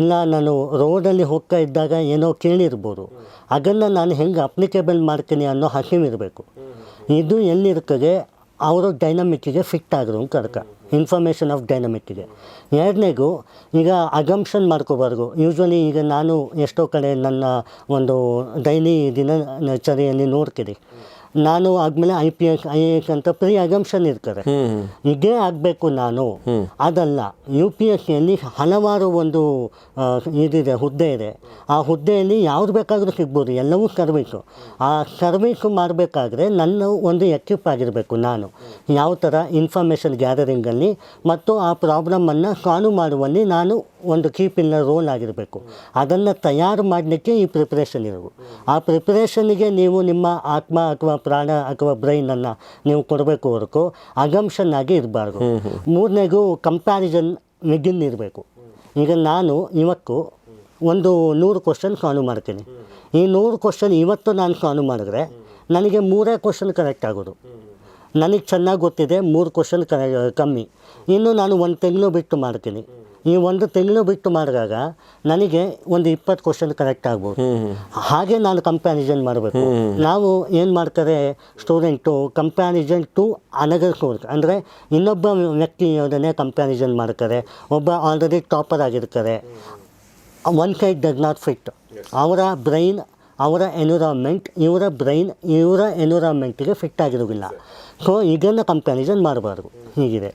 ಇಲ್ಲ, ನಾನು ರೋಡಲ್ಲಿ ಹೋಗ್ತಾ ಇದ್ದಾಗ ಏನೋ ಕೇಳಿರ್ಬೋದು. ಅದನ್ನು ನಾನು ಹೆಂಗೆ ಅಪ್ಲಿಕೇಬಲ್ ಮಾಡ್ತೀನಿ ಅನ್ನೋ ಹಸಿವಿರಬೇಕು ಇದು ಎಲ್ಲಿರ್ತದೆ? ಅವರ ಡೈನಮಿಕ್ಕಿಗೆ ಫಿಟ್ ಆದರು ಅರ್ಥ. ಇನ್ಫಾರ್ಮೇಷನ್ ಆಫ್ ಡೈನಮಿಕ್ಕಿಗೆ ಎರಡನೇದು, ಈಗ ಅಗಮ್ಷನ್ ಮಾಡ್ಕೋಬಾರ್ದು. ಯೂಶ್ವಲಿ ಈಗ ನಾನು ಎಷ್ಟೋ ಕಡೆ ನನ್ನ ಒಂದು ಡೈಲಿ ದಿನಚರಿಯಲ್ಲಿ ನೋಡ್ತೀರಿ ನಾನು ಆದಮೇಲೆ I P S I A S ಅಂತ ಪ್ರೀ ಅಗಮ್ಷನ್ ಇರ್ತಾರೆ ಇದೇ ಆಗಬೇಕು ನಾನು. ಅದಲ್ಲ ಯು ಪಿ ಎಸ್ ಸಿಯಲ್ಲಿ ಹಲವಾರು ಒಂದು ಇದಿದೆ ಹುದ್ದೆ ಇದೆ. ಆ ಹುದ್ದೆಯಲ್ಲಿ ಯಾವ್ದು ಬೇಕಾದರೂ ಸಿಗ್ಬೋದು ಎಲ್ಲವೂ ಸರ್ವೀಸು ಆ ಸರ್ವೀಸು ಮಾಡಬೇಕಾದ್ರೆ ನನ್ನ ಒಂದು ಎಕ್ವಿಪ್ ಆಗಿರಬೇಕು ನಾನು. ಯಾವ ಥರ ಇನ್ಫಾರ್ಮೇಷನ್ ಗ್ಯಾದರಿಂಗಲ್ಲಿ ಮತ್ತು ಆ ಪ್ರಾಬ್ಲಮನ್ನು ಸಾಲ್ವ್ ಮಾಡುವಲ್ಲಿ ನಾನು ಒಂದು ಕೀ ಪಿಲ್ಲರ್ ರೋಲ್ ಆಗಿರಬೇಕು. ಅದನ್ನು ತಯಾರು ಮಾಡಲಿಕ್ಕೆ ಈ ಪ್ರಿಪ್ರೇಷನ್ ಇರಬೇಕು ಆ ಪ್ರಿಪ್ರೇಷನ್ಗೆ ನೀವು ನಿಮ್ಮ ಆತ್ಮ ಅಥವಾ ಪ್ರಾಣ ಅಥವಾ ಬ್ರೈನನ್ನು ನೀವು ಕೊಡಬೇಕು ಹೊರತು ಅಗಂಷನ್ ಆಗಿ ಇರಬಾರ್ದು. ಮೂರನೇದು ಕಂಪ್ಯಾರಿಸನ್ ಮಿಗಿನ್ ಇರಬೇಕು. ಈಗ ನಾನು ಇವತ್ತು ಒಂದು ನೂರು ಕ್ವಶನ್ ಸಾಲ್ವ್ ಮಾಡ್ತೀನಿ. ಈ ನೂರು ಕ್ವಶನ್ ಇವತ್ತು ನಾನು ಸಾಲ್ವ್ ಮಾಡಿದ್ರೆ ನನಗೆ ಮೂರೇ ಕ್ವಶನ್ ಕರೆಕ್ಟ್ ಆಗೋದು. ನನಗೆ ಚೆನ್ನಾಗಿ ಗೊತ್ತಿದೆ ಮೂರು ಕ್ವಶನ್ ಕರೆ ಕಮ್ಮಿ. ಇನ್ನು ನಾನು ಒಂದು ತಿಂಗಳು ಬಿಟ್ಟು ಮಾಡ್ತೀನಿ. ಈ ಒಂದು ತಿಂಗಳು ಬಿಟ್ಟು ಮಾಡಿದಾಗ ನನಗೆ ಒಂದು ಇಪ್ಪತ್ತು ಕ್ವಶನ್ ಕರೆಕ್ಟ್ ಆಗ್ಬೋದು. ಹಾಗೆ ನಾನು ಕಂಪ್ಯಾರಿಸನ್ ಮಾಡಬೇಕು. ನಾವು ಏನು ಮಾಡ್ತಾರೆ student comparison to another course ಅಂದರೆ ಇನ್ನೊಬ್ಬ ವ್ಯಕ್ತಿಯೊಡನೆ ಕಂಪ್ಯಾರಿಸನ್ ಮಾಡ್ತಾರೆ. ಒಬ್ಬ ಆಲ್ರೆಡಿ ಟಾಪರ್ ಆಗಿರ್ತಾರೆ. One side does not fit ಅವರ ಬ್ರೈನ್ ಅವರ ಎನ್ವಿರಾನ್ಮೆಂಟ್ ಇವರ ಬ್ರೈನ್ ಇವರ ಎನ್ವಿರಾನ್ಮೆಂಟಿಗೆ ಫಿಟ್ ಆಗಿರೋದಿಲ್ಲ ಸೊ ಇದನ್ನು ಕಂಪ್ಯಾರಿಸನ್ ಮಾಡಬಾರ್ದು. ಹೀಗಿದೆ.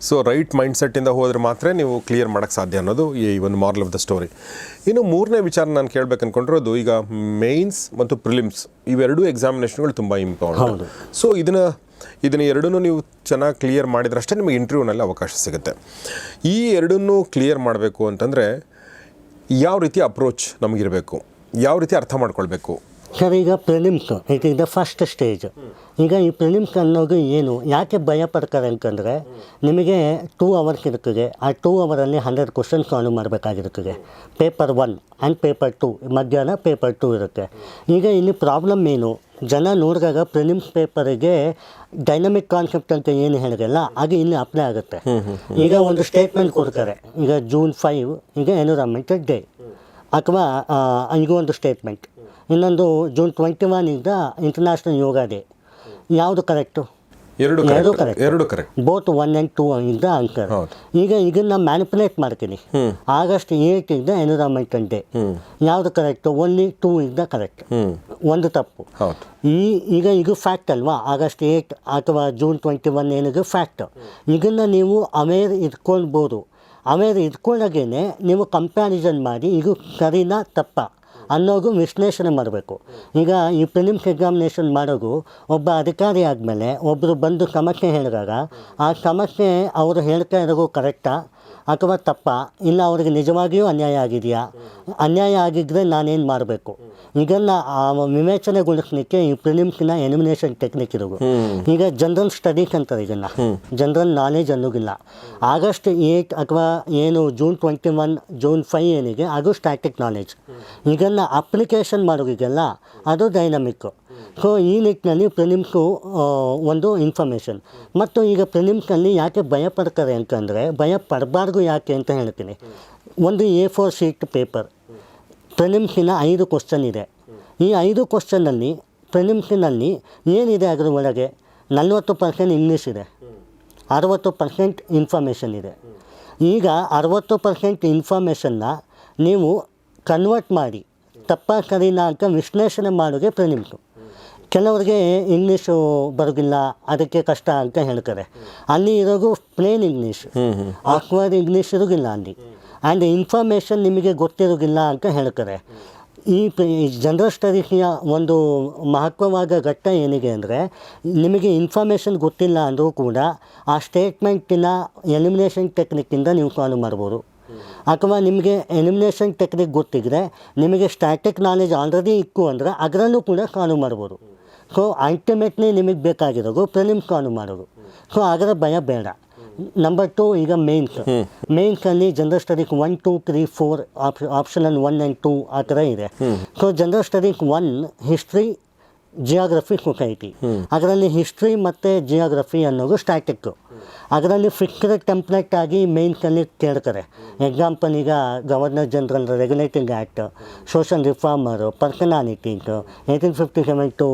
ಸೊ ರೈಟ್ ಮೈಂಡ್ ಸೆಟ್ಟಿಂದ ಹೋದರೆ ಮಾತ್ರ ನೀವು ಕ್ಲಿಯರ್ ಮಾಡೋಕ್ಕೆ ಸಾಧ್ಯ ಅನ್ನೋದು ಈ ಒಂದು ಮಾರಲ್ ಆಫ್ ದ ಸ್ಟೋರಿ ಇನ್ನು ಮೂರನೇ ವಿಚಾರ ನಾನು ಕೇಳಬೇಕು ಅದು ಈಗ ಮೇನ್ಸ್ ಮತ್ತು ಪ್ರಿಲಿಮ್ಸ್ ಇವೆರಡೂ ಎಕ್ಸಾಮಿನೇಷನ್ಗಳು ತುಂಬ ಇಂಪಾರ್ಟೆಂಟ್. ಸೊ ಇದನ್ನು ಇದನ್ನು ಎರಡನ್ನೂ ನೀವು ಚೆನ್ನಾಗಿ ಕ್ಲಿಯರ್ ಮಾಡಿದ್ರಷ್ಟೇ ನಿಮಗೆ ಇಂಟರ್ವ್ಯೂನಲ್ಲಿ ಅವಕಾಶ ಸಿಗುತ್ತೆ. ಈ ಎರಡನ್ನೂ ಕ್ಲಿಯರ್ ಮಾಡಬೇಕು ಅಂತಂದರೆ ಯಾವ ರೀತಿ ಅಪ್ರೋಚ್ ನಮಗಿರಬೇಕು ಯಾವ ರೀತಿ ಅರ್ಥ ಮಾಡ್ಕೊಳ್ಬೇಕು ಸರ್ ಈಗ prelims it is the first stage ಈಗ ಈ ಪ್ರಿಲಿಮ್ಸ್ ಅನ್ನೋದು ಏನು? ಯಾಕೆ ಭಯ ಪಡ್ತಾರೆ ಅಂತಂದರೆ ನಿಮಗೆ ಟೂ ಅವರ್ಸ್ ಇರ್ತದೆ ಆ ಟೂ ಅವರಲ್ಲಿ hundred question solve ಮಾಡಬೇಕಾಗಿರ್ತದೆ paper one and paper two ಮಧ್ಯಾಹ್ನ ಪೇಪರ್ ಟು ಇರುತ್ತೆ. ಈಗ ಇಲ್ಲಿ ಪ್ರಾಬ್ಲಮ್ ಏನು? ಜನ ನೋಡಿದಾಗ ಪ್ರಿಲಿಮ್ಸ್ ಪೇಪರಿಗೆ ಡೈನಮಿಕ್ ಕಾನ್ಸೆಪ್ಟ್ ಅಂತ ಏನು ಹೇಳಿರಲ್ಲ ಹಾಗೆ ಇಲ್ಲಿ ಅಪ್ಲೈ ಆಗುತ್ತೆ. ಈಗ ಒಂದು ಸ್ಟೇಟ್ಮೆಂಟ್ ಕೊಡ್ತಾರೆ. ಈಗ ಜೂನ್ ಫೈವ್ ಈಗ ಎನ್ವಿರಾನ್ಮೆಂಟಲ್ ಡೇ ಅಥವಾ ಹಂಗೂ ಈಗ ಒಂದು ಸ್ಟೇಟ್ಮೆಂಟ್ ಇನ್ನೊಂದು ಜೂನ್ ಟ್ವೆಂಟಿ ಒನ್ ಈಗ ಇಂಟರ್ನ್ಯಾಷನಲ್ ಯೋಗ ಡೇ ಯಾವುದು ಕರೆಕ್ಟು ಎರಡು ಎರಡು ಕರೆಕ್ಟ್ ಎರಡು correct both one and two ಇಂದ ಅಂಕರ್. ಈಗ ಇದನ್ನ ಮ್ಯಾನಿಪುಲೇಟ್ ಮಾಡ್ತೀನಿ. ಆಗಸ್ಟ್ ಏಟ್ ಇಂದ ಎನ್ವಿರಾನ್ಮೆಂಟಲ್ ಡೇ ಯಾವುದು ಕರೆಕ್ಟ್ ಒನ್ಲಿ ಟೂ ಇಂದ ಕರೆಕ್ಟ್ ಒಂದು ತಪ್ಪು. ಈ ಈಗ ಇದು ಫ್ಯಾಕ್ಟ್ ಅಲ್ವಾ? ಆಗಸ್ಟ್ ಏಟ್ ಅಥವಾ ಜೂನ್ ಟ್ವೆಂಟಿ ಒನ್ ಏನಿದೆ ಫ್ಯಾಕ್ಟ್ ಇದನ್ನು ನೀವು ಅವೇರ್ ಇಟ್ಕೊಳ್ಬೋದು ಅವೇರ್ ಇಟ್ಕೊಂಡಾಗೇನೆ ನೀವು ಕಂಪ್ಯಾರಿಸನ್ ಮಾಡಿ ಇದು ಸರಿನಾ ತಪ್ಪ? ಅನ್ನೋದು ವಿಶ್ಲೇಷಣೆ ಮಾಡಬೇಕು. ಈಗ ಈ ಫಿಲಿಮ್ಸ್ ಎಕ್ಸಾಮಿನೇಷನ್ ಮಾಡೋದು ಒಬ್ಬ ಅಧಿಕಾರಿ ಆದಮೇಲೆ ಒಬ್ಬರು ಬಂದು ಸಮಸ್ಯೆ ಹೇಳಿದಾಗ ಆ ಸಮಸ್ಯೆ ಅವರು ಹೇಳ್ತಾ ಇರೋದು ಕರೆಕ್ಟಾ ಅಥವಾ ತಪ್ಪ? ಇಲ್ಲ ಅವರಿಗೆ ನಿಜವಾಗಿಯೂ ಅನ್ಯಾಯ ಆಗಿದೆಯಾ? ಅನ್ಯಾಯ ಆಗಿದ್ದರೆ ನಾನೇನು ಮಾಡಬೇಕು? ಇದನ್ನು ವಿವೇಚನೆಗೊಳಿಸಲಿಕ್ಕೆ ಈ ಪ್ರಿಲಿಮ್ಸ್ನ ಎಲಿಮಿನೇಷನ್ ಟೆಕ್ನಿಕ್ ಇರೋದು. ಈಗ ಜನರಲ್ ಸ್ಟಡೀಸ್ ಅಂತಾರೆ ಇದನ್ನು. ಜನರಲ್ ನಾಲೆಜ್ ಅನ್ನೋಗಿಲ್ಲ ಆಗಸ್ಟ್ ಏಯ್ಟ್ ಅಥವಾ ಏನು June twenty one June five ಏನಿಗೆ ಅದು ಸ್ಟ್ಯಾಟಿಕ್ ನಾಲೆಜ್ ಇದನ್ನು ಅಪ್ಲಿಕೇಶನ್ ಮಾಡೋದಿಗೆಲ್ಲ ಅದು ಡೈನಮಿಕ್ಕು ಸೊ ಈ ನಿಟ್ಟಿನಲ್ಲಿ ಪ್ರಿಲಿಮ್ಸು ಒಂದು ಇನ್ಫಾರ್ಮೇಷನ್ ಮತ್ತು ಈಗ ಪ್ರಿಲಿಮ್ಸಲ್ಲಿ ಯಾಕೆ ಭಯ ಪಡ್ತಾರೆ ಅಂತಂದರೆ ಭಯ ಪಡಬಾರ್ದು ಯಾಕೆ ಅಂತ ಹೇಳ್ತೀನಿ. ಒಂದು ಎ ಫೋರ್ ಶೀಟ್ ಪೇಪರ್ ಪ್ರಿಲಿಮ್ಸಿನ ಐದು ಕ್ವಶನ್ ಇದೆ. ಈ ಐದು ಕ್ವಶನ್ನಲ್ಲಿ ಪ್ರಿಲಿಮ್ಸಿನಲ್ಲಿ ಏನಿದೆ ಅದರ ಒಳಗೆ ನಲ್ವತ್ತು ಪರ್ಸೆಂಟ್ ಇಂಗ್ಲೀಷ್ ಇದೆ. ಅರವತ್ತು ಪರ್ಸೆಂಟ್ ಇನ್ಫಾರ್ಮೇಷನ್ ಇದೆ. ಈಗ ಅರವತ್ತು ಪರ್ಸೆಂಟ್ ಇನ್ಫಾರ್ಮೇಷನ್ನ ನೀವು ಕನ್ವರ್ಟ್ ಮಾಡಿ ತಪ್ಪ ಸರಿನಾ ಅಂತ ವಿಶ್ಲೇಷಣೆ ಮಾಡೋದೇ ಪ್ರಿಲಿಮ್ಸು ಕೆಲವರಿಗೆ ಇಂಗ್ಲೀಷು ಬರೋದಿಲ್ಲ ಅದಕ್ಕೆ ಕಷ್ಟ ಅಂತ ಹೇಳ್ತಾರೆ. ಅಲ್ಲಿ ಇರೋದು ಪ್ಲೇನ್ ಇಂಗ್ಲೀಷ್ ಆಕ್ವರ್ಡ್ ಇಂಗ್ಲೀಷ್ ಇರೋದಿಲ್ಲ ಅಲ್ಲಿ. ಆ್ಯಂಡ್ ಇನ್ಫಾರ್ಮೇಷನ್ ನಿಮಗೆ ಗೊತ್ತಿರೋದಿಲ್ಲ ಅಂತ ಹೇಳ್ತಾರೆ. ಈ ಜನರಲ್ ಸ್ಟಡೀಸ್ನ ಒಂದು ಮಹತ್ವವಾದ ಘಟ್ಟ ಏನಿದೆ ಅಂದರೆ ನಿಮಗೆ ಇನ್ಫಾರ್ಮೇಷನ್ ಗೊತ್ತಿಲ್ಲ ಅಂದರೂ ಕೂಡ ಆ ಸ್ಟೇಟ್ಮೆಂಟಿನ ಎಲಿಮಿನೇಷನ್ ಟೆಕ್ನಿಕ್ಕಿಂದ ನೀವು ಸಾಲ್ವ್ ಮಾಡ್ಬೋದು ಅಥವಾ ನಿಮಗೆ ಎಲಿಮಿನೇಷನ್ ಟೆಕ್ನಿಕ್ ಗೊತ್ತಿದ್ರೆ ನಿಮಗೆ ಸ್ಟ್ಯಾಟಿಕ್ ನಾಲೆಜ್ ಆಲ್ರೆಡಿ ಇತ್ತು ಅಂದರೆ ಅದರಲ್ಲೂ ಕೂಡ ಸಾಲ್ವ್ ಮಾಡ್ಬೋದು ಸೊ ಅಲ್ಟಿಮೇಟ್ಲಿ ನಿಮಗೆ ಬೇಕಾಗಿರೋದು ಪ್ರಿಲಿಮ್ಸ್ ಕಾನು ಮಾಡೋದು. ಸೊ ಅದರ ಭಯ ಬೇಡ. ನಂಬರ್ ಟು ಈಗ mains ಮೇನ್ಸಲ್ಲಿ general studies one two three four option one and two ಆ ಥರ ಇದೆ. So general studies one history geography society ಅದರಲ್ಲಿ ಹಿಸ್ಟ್ರಿ ಮತ್ತು ಜಿಯೋಗ್ರಫಿ ಅನ್ನೋದು ಸ್ಟ್ಯಾಟಿಕ್ಕು ಅದರಲ್ಲಿ ಫಿಕ್ಸ್ಡ್ ಟೆಂಪ್ಲೆಟ್ ಆಗಿ ಮೇನ್ಸಲ್ಲಿ ಕೇಳ್ತಾರೆ. ಎಕ್ಸಾಂಪಲ್ ಈಗ governor general regulating act social reformer personalities eighteen fifty seven to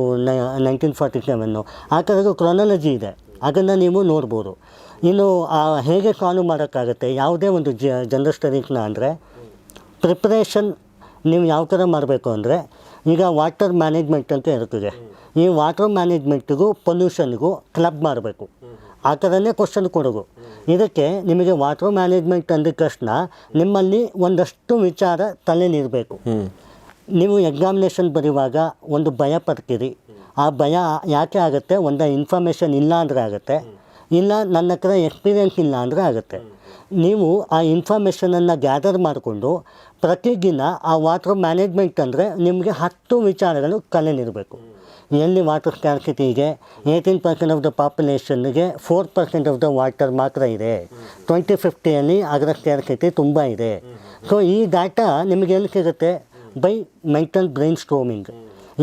nineteen forty seven ಆ ಥರದ್ದು ಕ್ರೊನಾಲಜಿ ಇದೆ. ಅದನ್ನು ನೀವು ನೋಡ್ಬೋದು. ಇನ್ನು ಹೇಗೆ ಸಾಲ್ವ್ ಮಾಡೋಕ್ಕಾಗುತ್ತೆ? ಯಾವುದೇ ಒಂದು ಜ ಜನರಲ್ ಸ್ಟಡೀಸ್ನ ಅಂದರೆ ಪ್ರಿಪ್ರೇಷನ್ ನೀವು ಯಾವ ಥರ ಮಾಡಬೇಕು ಅಂದರೆ ಈಗ ವಾಟರ್ ಮ್ಯಾನೇಜ್ಮೆಂಟ್ ಅಂತ ಇರ್ತದೆ ಈ ವಾಟರ್ ಮ್ಯಾನೇಜ್ಮೆಂಟಿಗೂ ಪೊಲ್ಯೂಷನ್ಗೂ ಕ್ಲಬ್ ಮಾಡಬೇಕು. ಆ ಥರನೇ ಕ್ವಶನ್ ಕೊಡೋದು. ಇದಕ್ಕೆ ನಿಮಗೆ ವಾಟರ್ ಮ್ಯಾನೇಜ್ಮೆಂಟ್ ಅಂದ ತಕ್ಷಣ ನಿಮ್ಮಲ್ಲಿ ಒಂದಷ್ಟು ವಿಚಾರ ತಲೆನಿರಬೇಕು. ನೀವು ಎಕ್ಸಾಮಿನೇಷನ್ ಬರೆಯುವಾಗ ಒಂದು ಭಯ ಪಡ್ತೀರಿ. ಆ ಭಯ ಯಾಕೆ ಆಗುತ್ತೆ? ಒಂದು ಇನ್ಫಾರ್ಮೇಷನ್ ಇಲ್ಲ ಅಂದರೆ ಆಗುತ್ತೆ. ಇಲ್ಲ ನನ್ನ ಹತ್ರ ಎಕ್ಸ್ಪೀರಿಯೆನ್ಸ್ ಇಲ್ಲ ಅಂದರೆ ಆಗುತ್ತೆ. ನೀವು ಆ ಇನ್ಫಾರ್ಮೇಷನನ್ನು ಗ್ಯಾದರ್ ಮಾಡಿಕೊಂಡು ಪ್ರತಿದಿನ ಆ ವಾಟರ್ ಮ್ಯಾನೇಜ್ಮೆಂಟ್ ಅಂದರೆ ನಿಮಗೆ ಹತ್ತು ವಿಚಾರಗಳು ಕಲೆನಿರಬೇಕು ಎಲ್ಲಿ ವಾಟರ್ ಸ್ಕ್ಯಾರ್ಸಿಟಿ ಇದೆ eighteen percent of the ಪಾಪ್ಯುಲೇಷನ್ಗೆ four percent of the water ಮಾತ್ರ ಇದೆ. ಟ್ವೆಂಟಿ ಫಿಫ್ಟಿಯಲ್ಲಿ ಅದರ ಸ್ಕ್ಯಾರ್ಸಿಟಿ ತುಂಬ ಇದೆ. ಸೊ ಈ ಡಾಟಾ ನಿಮಗೆ ಎಲ್ಲಿ ಸಿಗುತ್ತೆ? ಬೈ ಮೆಂಟಲ್ ಬ್ರೈನ್ ಸ್ಟ್ರೋಮಿಂಗ್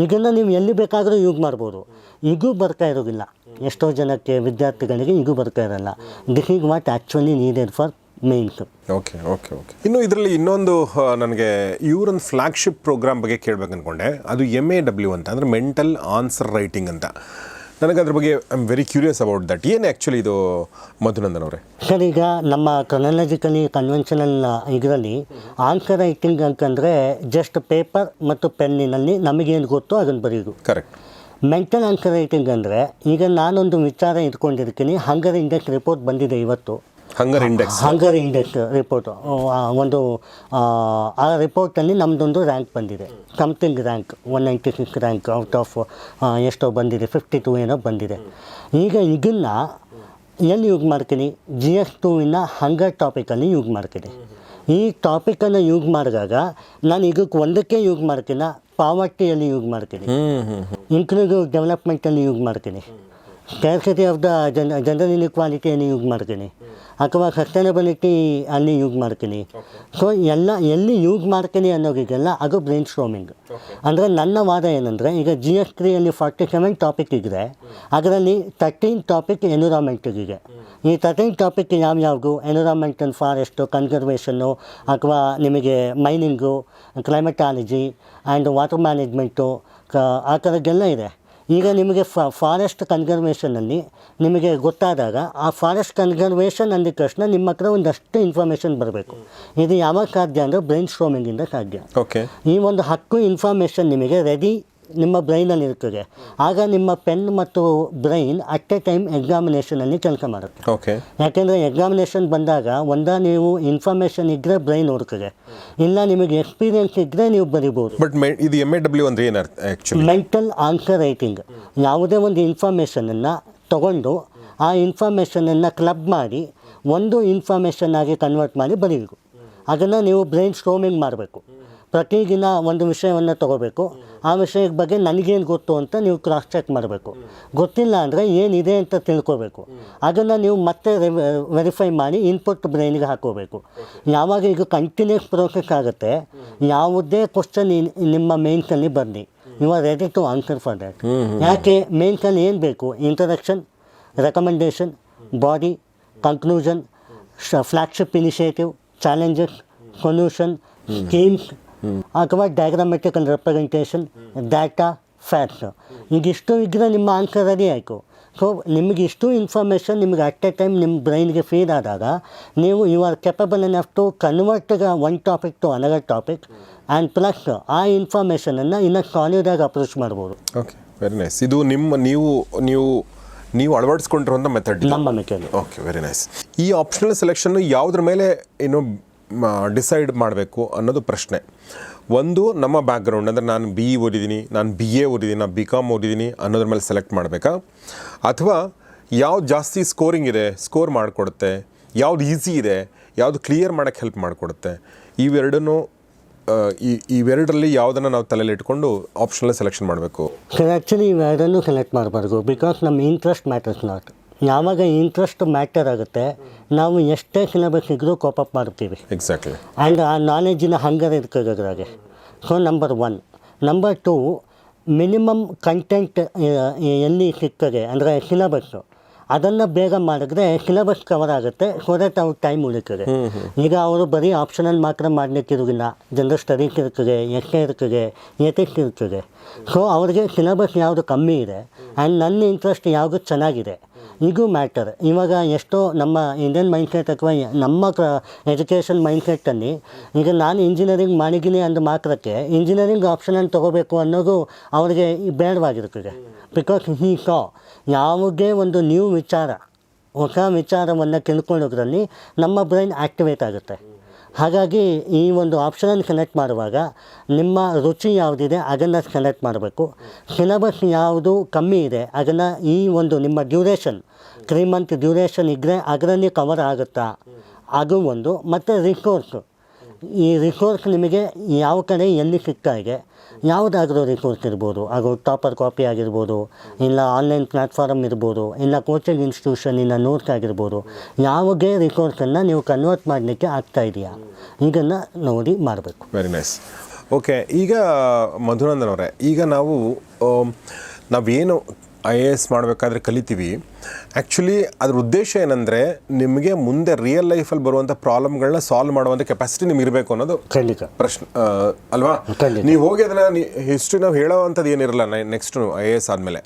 ಇದನ್ನು ನೀವು ಎಲ್ಲಿ ಬೇಕಾದರೂ ಯೂಸ್ ಮಾಡ್ಬೋದು. ಈಗೂ ಬರ್ತಾ ಇರೋದಿಲ್ಲ. ಎಷ್ಟೋ ಜನಕ್ಕೆ ವಿದ್ಯಾರ್ಥಿಗಳಿಗೆ ಈಗೂ ಬರ್ತಾ ಇರಲ್ಲ. This is what actually needed for mains okay okay okay ಇನ್ನು ಇದರಲ್ಲಿ ಇನ್ನೊಂದು ನನಗೆ ಇವರೊಂದು ಫ್ಲಾಗ್ಶಿಪ್ ಪ್ರೋಗ್ರಾಮ್ ಬಗ್ಗೆ ಕೇಳಬೇಕು ಅಂದ್ಕೊಂಡೆ ಅದು ಎಂ ಎ ಡಬ್ಲ್ಯೂ ಅಂತ ಅಂದರೆ ಮೆಂಟಲ್ ಆನ್ಸರ್ ರೈಟಿಂಗ್ ಅಂತ. ನನಗೆ ಅದ್ರ ಬಗ್ಗೆ I am very curious about that ಏನು ಆ್ಯಕ್ಚುಲಿ ಇದು ಮಧುನಂದನ್ ಅವರೇ? ಸರ್ ಈಗ ನಮ್ಮ ಕ್ರೊನಾಲಜಿಕಲಿ ಕನ್ವೆನ್ಷನಲ್ ಇದರಲ್ಲಿ ಆನ್ಸರ್ ರೈಟಿಂಗ್ ಅಂತಂದರೆ ಜಸ್ಟ್ ಪೇಪರ್ ಮತ್ತು ಪೆನ್ನಿನಲ್ಲಿ ನಮಗೇನು ಗೊತ್ತೋ ಅದನ್ನು ಬರೆಯೋದು ಕರೆಕ್ಟ್ ಮೆಂಟಲ್ ರೈಟಿಂಗ್ ಅಂದರೆ ಈಗ ನಾನೊಂದು ವಿಚಾರ ಇಟ್ಕೊಂಡಿರ್ತೀನಿ. ಹಂಗರ್ ಇಂಡೆಕ್ಸ್ ರಿಪೋರ್ಟ್ ಬಂದಿದೆ ಇವತ್ತು. Hunger index hunger index report ಒಂದು ಆ, ಆ ರಿಪೋರ್ಟಲ್ಲಿ ನಮ್ಮದೊಂದು ರ್ಯಾಂಕ್ ಬಂದಿದೆ. Something rank one ninety six rank out of ಎಷ್ಟೋ ಬಂದಿದೆ. ಫಿಫ್ಟಿ ಟೂ ಏನೋ ಬಂದಿದೆ. ಈಗ ಇದನ್ನು ಎಲ್ಲಿ ಯೂಸ್ ಮಾಡ್ತೀನಿ? ಜಿ ಎಸ್ ಟೂವಿನ ಹಂಗರ್ ಟಾಪಿಕಲ್ಲಿ ಯೂಸ್ ಮಾಡ್ತೀನಿ. ಈ ಟಾಪಿಕನ್ನು ಯೂಸ್ ಮಾಡಿದಾಗ ನಾನು ಇದಕ್ಕೆ ಒಂದಕ್ಕೆ ಯೂಸ್ ಮಾಡ್ತೀನ? ಪಾವರ್ಟಿಯಲ್ಲಿ ಯೂಸ್ ಮಾಡ್ತೀನಿ. ಇಂಕ್ಲೂಸಿವ್ ಡೆವಲಪ್ಮೆಂಟಲ್ಲಿ ಯೂಸ್ ಮಾಡ್ತೀನಿ. ಸ್ಕ್ಯಾರ್ಸಿಟಿ ಆಫ್ ದ ಜನ್ ಜನರಲ್ ಇನ್ಇಕ್ವಾಲಿಟಿಯನ್ನು ಯೂಸ್ ಮಾಡ್ತೀನಿ ಅಥವಾ ಸಸ್ಟೈನಬಿಲಿಟಿ ಅಲ್ಲಿ ಯೂಸ್ ಮಾಡ್ತೀನಿ ಸೊ ಎಲ್ಲ ಎಲ್ಲಿ ಯೂಸ್ ಮಾಡ್ತೀನಿ ಅನ್ನೋರಿಗೆಲ್ಲ ಅದು ಬ್ರೈನ್ ಸ್ಟ್ರೋಮಿಂಗ್ ಅಂದರೆ ನನ್ನ ವಾದ ಏನಂದರೆ ಈಗ ಜಿ ಎಸ್ ತ್ರೀಯಲ್ಲಿ ಫಾರ್ಟಿ ಸೆವೆನ್ ಟಾಪಿಕ್ ಇದ್ದರೆ ಅದರಲ್ಲಿ ತರ್ಟೀನ್ ಟಾಪಿಕ್ ಎನ್ವಿರಾನ್ಮೆಂಟಿಗಿದೆ ಈ ತರ್ಟೀನ್ ಟಾಪಿಕ್ ಯಾವ್ಯಾವುದು ಎನ್ವಿರಾನ್ಮೆಂಟಲ್ ಫಾರೆಸ್ಟು ಕನ್ಸರ್ವೇಷನ್ನು ಅಥವಾ ನಿಮಗೆ mining climatology and water management ಕ ಆ ಥರದ್ದೆಲ್ಲ ಇದೆ ಈಗ ನಿಮಗೆ ಫಾರೆಸ್ಟ್ ಕನ್ಸರ್ವೇಷನಲ್ಲಿ ನಿಮಗೆ ಗೊತ್ತಾದಾಗ ಆ ಫಾರೆಸ್ಟ್ ಕನ್ಸರ್ವೇಷನ್ ಅಂದ ತಕ್ಷಣ ನಿಮ್ಮ ಹತ್ರ ಒಂದಷ್ಟು ಇನ್ಫಾರ್ಮೇಷನ್ ಬರಬೇಕು. ಇದು ಯಾವಾಗ ಸಾಧ್ಯ ಅಂದರೆ ಬ್ರೈನ್ ಸ್ಟ್ರೋಮಿಂಗಿಂದ ಸಾಧ್ಯ. ಓಕೆ ಈ ಒಂದು ಹಕ್ಕು ಇನ್ಫಾರ್ಮೇಷನ್ ನಿಮಗೆ ರೆಡಿ ನಿಮ್ಮ ಬ್ರೈನಲ್ಲಿ ಇರ್ತದೆ. ಆಗ ನಿಮ್ಮ ಪೆನ್ ಮತ್ತು ಬ್ರೈನ್ ಅಟ್ ಎ ಟೈಮ್ ಎಕ್ಸಾಮಿನೇಷನಲ್ಲಿ ಕೆಲಸ ಮಾಡುತ್ತೆ. ಓಕೆ. ಯಾಕೆಂದರೆ ಎಕ್ಸಾಮಿನೇಷನ್ ಬಂದಾಗ ಒಂದ ನೀವು ಇನ್ಫಾರ್ಮೇಷನ್ ಇದ್ದರೆ ಬ್ರೈನ್ ಹುಡುಕಿದೆ ಇಲ್ಲ ನಿಮಗೆ ಎಕ್ಸ್ಪೀರಿಯನ್ಸ್ ಇದ್ದರೆ ನೀವು ಬರಿಬೋದು. ಬಟ್ ಇದು ಎಂ ಎ ಡಬ್ಲ್ಯೂ ಅಂದರೆ ಏನು ಅರ್ಥ ಆ್ಯಕ್ಚುಲಿ ಮೆಂಟಲ್ ಆನ್ಸರ್ ರೈಟಿಂಗ್ ಯಾವುದೇ ಒಂದು ಇನ್ಫಾರ್ಮೇಷನನ್ನು ತಗೊಂಡು ಆ ಇನ್ಫಾರ್ಮೇಷನನ್ನು ಕ್ಲಬ್ ಮಾಡಿ ಒಂದು ಇನ್ಫಾರ್ಮೇಷನ್ ಆಗಿ ಕನ್ವರ್ಟ್ ಮಾಡಿ ಬರೀಬೇಕು. ಅದನ್ನು ನೀವು ಬ್ರೈನ್ ಸ್ಟ್ರೋಮಿಂಗ್ ಮಾಡಬೇಕು. ಪ್ರತಿದಿನ ಒಂದು ವಿಷಯವನ್ನು ತಗೋಬೇಕು. ಆ ವಿಷಯದ ಬಗ್ಗೆ ನನಗೇನು ಗೊತ್ತು ಅಂತ ನೀವು ಕ್ರಾಸ್ ಚೆಕ್ ಮಾಡಬೇಕು. ಗೊತ್ತಿಲ್ಲ ಅಂದರೆ ಏನಿದೆ ಅಂತ ತಿಳ್ಕೋಬೇಕು. ಅದನ್ನು ನೀವು ಮತ್ತೆ ವೆರಿಫೈ ಮಾಡಿ ಇನ್ಪುಟ್ ಬ್ರೈನಿಗೆ ಹಾಕೋಬೇಕು. ಯಾವಾಗ ಈಗ ಕಂಟಿನ್ಯೂಸ್ ಪ್ರೋಸೆಸ್ ಆಗುತ್ತೆ ಯಾವುದೇ ಕ್ವಶನ್ ನಿಮ್ಮ ಮೇನ್ಸಲ್ಲಿ ಬನ್ನಿ. You are ready to answer for that ಯಾಕೆ ಮೇನ್ಸಲ್ಲಿ ಏನು ಬೇಕು? Introduction recommendation body conclusion flagship initiative challenges solution schemes ಅಥವಾ ಅಂಡ್ ರೆಪ್ರೆಸೆಂಟೇಷನ್ ಡಾಟಾ ಫ್ಯಾಕ್ಟ್ಸ್ ಈಗಿಷ್ಟು ಇದ್ದರೆ ನಿಮ್ಮ ಆನ್ಸರ್ ರೆಡಿ ಆಯಿತು. ಸೊ ನಿಮಗೆ ಇಷ್ಟು ಇನ್ಫಾರ್ಮೇಷನ್ ನಿಮಗೆ ಅಟ್ ಎ ಟೈಮ್ ನಿಮ್ಮ ಬ್ರೈನ್ಗೆ ಫೀಡ್ ಆದಾಗ ನೀವು you are capable enough to convert one topic to another topic and plus ಆ ಇನ್ಫಾರ್ಮೇಷನನ್ನು ಇನ್ನು ಸಾಲಿಡಾಗಿ ಅಪ್ರೋಚ್ ಮಾಡ್ಬೋದು. ಓಕೆ ವೆರಿ ನೈಸ್ ಇದು ನಿಮ್ಮ ನೀವು ನೀವು ನೀವು ಅಳವಡಿಸ್ಕೊಂಡಿರುವಂಥ ಮೆಥಡ್ ನಮ್ಮ ಮೆಥಡ್ ಓಕೆ ವೆರಿ ನೈಸ್ ಈ ಆಪ್ಷನಲ್ ಸೆಲೆಕ್ಷನ್ನು ಯಾವುದ್ರ ಮೇಲೆ ಏನು ಡಿಸೈಡ್ ಮಾಡಬೇಕು ಅನ್ನೋದು ಪ್ರಶ್ನೆ. ಒಂದು, ನಮ್ಮ ಬ್ಯಾಕ್ಗ್ರೌಂಡ್ ಅಂದರೆ ನಾನು ಬಿ ಇ ಓದಿದ್ದೀನಿ ನಾನು ಬಿ ಎ ಓದಿದ್ದೀನಿ ನಾನು ಬಿ ಕಾಮ್ ಓದಿದ್ದೀನಿ ಅನ್ನೋದ್ರ ಮೇಲೆ ಸೆಲೆಕ್ಟ್ ಮಾಡಬೇಕಾ? ಅಥವಾ ಯಾವ್ದು ಜಾಸ್ತಿ ಸ್ಕೋರಿಂಗ್ ಇದೆ ಸ್ಕೋರ್ ಮಾಡಿಕೊಡುತ್ತೆ, ಯಾವ್ದು ಈಸಿ ಇದೆ, ಯಾವುದು ಕ್ಲಿಯರ್ ಮಾಡೋಕ್ಕೆ ಹೆಲ್ಪ್ ಮಾಡಿಕೊಡುತ್ತೆ, ಇವೆರಡನ್ನೂ ಈ, ಇವೆರಡರಲ್ಲಿ ಯಾವುದನ್ನು ನಾವು ತಲೆಯಲ್ಲಿ ಇಟ್ಕೊಂಡು ಆಪ್ಷನಲ್ ಸೆಲೆಕ್ಷನ್ ಮಾಡಬೇಕು. ಆ್ಯಕ್ಚುಲಿ ಇವೆರಡನ್ನೂ ಸೆಲೆಕ್ಟ್ ಮಾಡಬಾರ್ದು ಬಿಕಾಸ್ ನಮ್ಮ ಇಂಟ್ರೆಸ್ಟ್ ಮ್ಯಾಟರ್ಸ್ ನಾಟ್ ಯಾವಾಗ ಇಂಟ್ರೆಸ್ಟ್ ಮ್ಯಾಟರ್ ಆಗುತ್ತೆ ನಾವು ಎಷ್ಟೇ ಸಿಲೆಬಸ್ ಇದ್ರೂ ಅಪ್ ಮಾಡ್ತೀವಿ ಎಕ್ಸಾಕ್ಟ್ಲಿ ಆ್ಯಂಡ್ ಆ ನಾಲೆಜಿನ ಹಂಗರ್ ಇರ್ತದೆ ಅದ್ರಾಗೆ so number one number two minimum content ಎಲ್ಲಿ ಸಿಕ್ಕದೆ ಅಂದರೆ ಸಿಲೆಬಸ್ಸು ಅದನ್ನು ಬೇಗ ಮಾಡಿದ್ರೆ ಸಿಲೆಬಸ್ ಕವರ್ ಆಗುತ್ತೆ ಸೊ ದಟ್ ಅವ್ರ ಟೈಮ್ ಉಳಿತದೆ. ಈಗ ಅವರು ಬರೀ ಆಪ್ಷನಲ್ ಮಾತ್ರ ಮಾಡಲಿಕ್ಕಿರೋದಿಲ್ಲ ಜನರಲ್ ಸ್ಟಡೀಸ್ ಇರ್ತದೆ ಎಷ್ಟೇ ಇರ್ತದೆ ಎಥಿಕ್ಸ್ ಇರ್ತದೆ. ಸೊ ಅವ್ರಿಗೆ ಸಿಲೆಬಸ್ ಯಾವುದು ಕಮ್ಮಿ ಇದೆ ಆ್ಯಂಡ್ ನನ್ನ ಇಂಟ್ರೆಸ್ಟ್ ಯಾವುದು ಚೆನ್ನಾಗಿದೆ. ಇದು ಮ್ಯಾಟರ್. ಇವಾಗ ಎಷ್ಟೋ ನಮ್ಮ ಇಂಡಿಯನ್ ಮೈಂಡ್ಸೆಟ್ ಅಥವಾ ನಮ್ಮ ಕ ಎಜುಕೇಷನ್ ಮೈಂಡ್ಸೆಟ್ಟಲ್ಲಿ ಈಗ ನಾನು ಇಂಜಿನಿಯರಿಂಗ್ ಮಾಡಿದ್ದೀನಿ ಅಂದ ಮಾತ್ರಕ್ಕೆ ಇಂಜಿನಿಯರಿಂಗ್ ಆಪ್ಷನನ್ನು ತೊಗೋಬೇಕು ಅನ್ನೋದು ಅವರಿಗೆ ಬೇಡವಾಗಿರ್ತದೆ ಬಿಕಾಸ್ ಹೀ ಕಾ ಯಾವುದೇ ಒಂದು ನ್ಯೂ ವಿಚಾರ, ಹೊಸ ವಿಚಾರವನ್ನು ತಿಳ್ಕೊಳ್ಳೋದ್ರಲ್ಲಿ ನಮ್ಮ ಬ್ರೈನ್ ಆ್ಯಕ್ಟಿವೇಟ್ ಆಗುತ್ತೆ. ಹಾಗಾಗಿ ಈ ಒಂದು ಆಪ್ಷನನ್ನು ಸೆಲೆಕ್ಟ್ ಮಾಡುವಾಗ ನಿಮ್ಮ ರುಚಿ ಯಾವುದಿದೆ ಅದನ್ನು ಸೆಲೆಕ್ಟ್ ಮಾಡಬೇಕು. ಸಿಲೆಬಸ್ ಯಾವುದು ಕಮ್ಮಿ ಇದೆ ಅದನ್ನು ಈ ಒಂದು ನಿಮ್ಮ ಡ್ಯೂರೇಷನ್ ತ್ರೀ ಮಂತ್ ಡ್ಯೂರೇಷನ್ ಇದ್ದರೆ ಅದರಲ್ಲಿ ಕವರ್ ಆಗುತ್ತಾ? ಅದು ಒಂದು. ಮತ್ತು ರಿಸೋರ್ಸು ಈ ರಿಸೋರ್ಸ್ ನಿಮಗೆ ಯಾವ ಕಡೆ ಎಲ್ಲಿ ಸಿಗ್ತಾ ಇದೆ? ಯಾವುದಾದ್ರೂ ರಿಸೋರ್ಸ್ ಇರ್ಬೋದು. ಹಾಗೂ ಟಾಪರ್ ಕಾಪಿ ಆಗಿರ್ಬೋದು. ಇಲ್ಲ ಆನ್ಲೈನ್ ಪ್ಲ್ಯಾಟ್ಫಾರ್ಮ್ ಇರ್ಬೋದು. ಇಲ್ಲ ಕೋಚಿಂಗ್ ಇನ್ಸ್ಟಿಟ್ಯೂಷನ್ ಇಲ್ಲ ನೋಟ್ಸ್ ಆಗಿರ್ಬೋದು. ಯಾವಾಗೇ ರಿಸೋರ್ಸನ್ನು ನೀವು ಕನ್ವರ್ಟ್ ಮಾಡಲಿಕ್ಕೆ ಆಗ್ತಾ ಇದೆಯಾ? ಇದನ್ನು ನೋಡಿ ಮಾಡಬೇಕು. ವೆರಿ ನೈಸ್ ಓಕೆ ಈಗ ಮಧುನಂದನ್ ಅವರೇ, ಈಗ ನಾವು ನಾವೇನು ಐ ಎ ಎಸ್ ಮಾಡಬೇಕಾದ್ರೆ ಕಲಿತೀವಿ. ಆ್ಯಕ್ಚುಲಿ ಅದ್ರ ಉದ್ದೇಶ ಏನಂದರೆ ನಿಮಗೆ ಮುಂದೆ ರಿಯಲ್ ಲೈಫಲ್ಲಿ ಬರುವಂಥ ಪ್ರಾಬ್ಲಮ್ಗಳನ್ನ ಸಾಲ್ವ್ ಮಾಡುವಂಥ ಕೆಪಾಸಿಟಿ ನಿಮ್ಗೆ ಇರಬೇಕು ಅನ್ನೋದು ಖಂಡಿತ. ಪ್ರಶ್ನೆ ಅಲ್ವಾ. ನೀವು ಹೋಗಿ ಅದನ್ನ ಹಿಸ್ಟ್ರಿ ನಾವು ಹೇಳೋವಂಥದ್ದು ಏನಿರಲ್ಲ ನೆಕ್ಸ್ಟ್ ಐ ಎ ಎಸ್ ಆದಮೇಲೆ.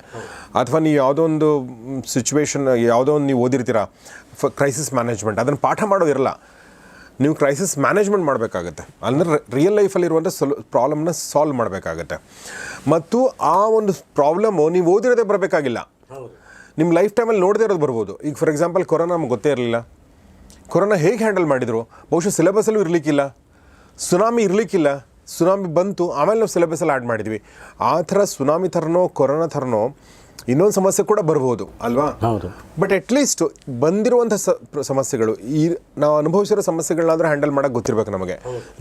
ಅಥವಾ ನೀವು ಯಾವುದೋ ಒಂದು ಸಿಚುವೇಶನ್ ಯಾವುದೋ ಒಂದು ನೀವು ಓದಿರ್ತೀರಾ ಕ್ರೈಸಿಸ್ ಮ್ಯಾನೇಜ್ಮೆಂಟ್ ಅದನ್ನು ಪಾಠ ಮಾಡೋದಿರಲ್ಲ. ನೀವು ಕ್ರೈಸಿಸ್ ಮ್ಯಾನೇಜ್ಮೆಂಟ್ ಮಾಡಬೇಕಾಗತ್ತೆ. ಅಂದರೆ ರಿಯಲ್ ಲೈಫಲ್ಲಿರುವಂಥ ಸೊಲ್ ಪ್ರಾಬ್ಲಮ್ನ ಸಾಲ್ವ್ ಮಾಡಬೇಕಾಗತ್ತೆ. ಮತ್ತು ಆ ಒಂದು ಪ್ರಾಬ್ಲಮ್ಮು ನೀವು ಓದಿರೋದೇ ಬರಬೇಕಾಗಿಲ್ಲ. ನಿಮ್ಮ ಲೈಫ್ ಟೈಮಲ್ಲಿ ನೋಡದೇ ಇರೋದು ಬರ್ಬೋದು. ಈಗ ಫಾರ್ ಎಕ್ಸಾಂಪಲ್ ಕೊರೋನಾ ನಮ್ಗೆ ಗೊತ್ತೇ ಇರಲಿಲ್ಲ. ಕೊರೋನಾ ಹೇಗೆ ಹ್ಯಾಂಡಲ್ ಮಾಡಿದರು? ಬಹುಶಃ ಸಿಲೆಬಸಲ್ಲೂ ಇರಲಿಕ್ಕಿಲ್ಲ. ಸುನಾಮಿ ಇರಲಿಕ್ಕಿಲ್ಲ. ಸುನಾಮಿ ಬಂತು ಆಮೇಲೆ ನಾವು ಸಿಲೆಬಸಲ್ಲಿ ಆ್ಯಡ್ ಮಾಡಿದ್ವಿ. ಆ ಥರ ಸುನಾಮಿ ಥರನೋ ಕೊರೋನಾ ಥರನೋ ಇನ್ನೊಂದು ಸಮಸ್ಯೆ ಕೂಡ ಬರ್ಬೋದು ಅಲ್ವಾ? ಹೌದು. ಬಟ್ ಅಟ್ಲೀಸ್ಟ್ ಬಂದಿರುವಂಥ ಸ ಪ್ರ- ಸಮಸ್ಯೆಗಳು ಈ ನಾವು ಅನುಭವಿಸಿರೋ ಸಮಸ್ಯೆಗಳನ್ನಾದ್ರೂ ಹ್ಯಾಂಡಲ್ ಮಾಡೋಕೆ ಗೊತ್ತಿರ್ಬೇಕು ನಮಗೆ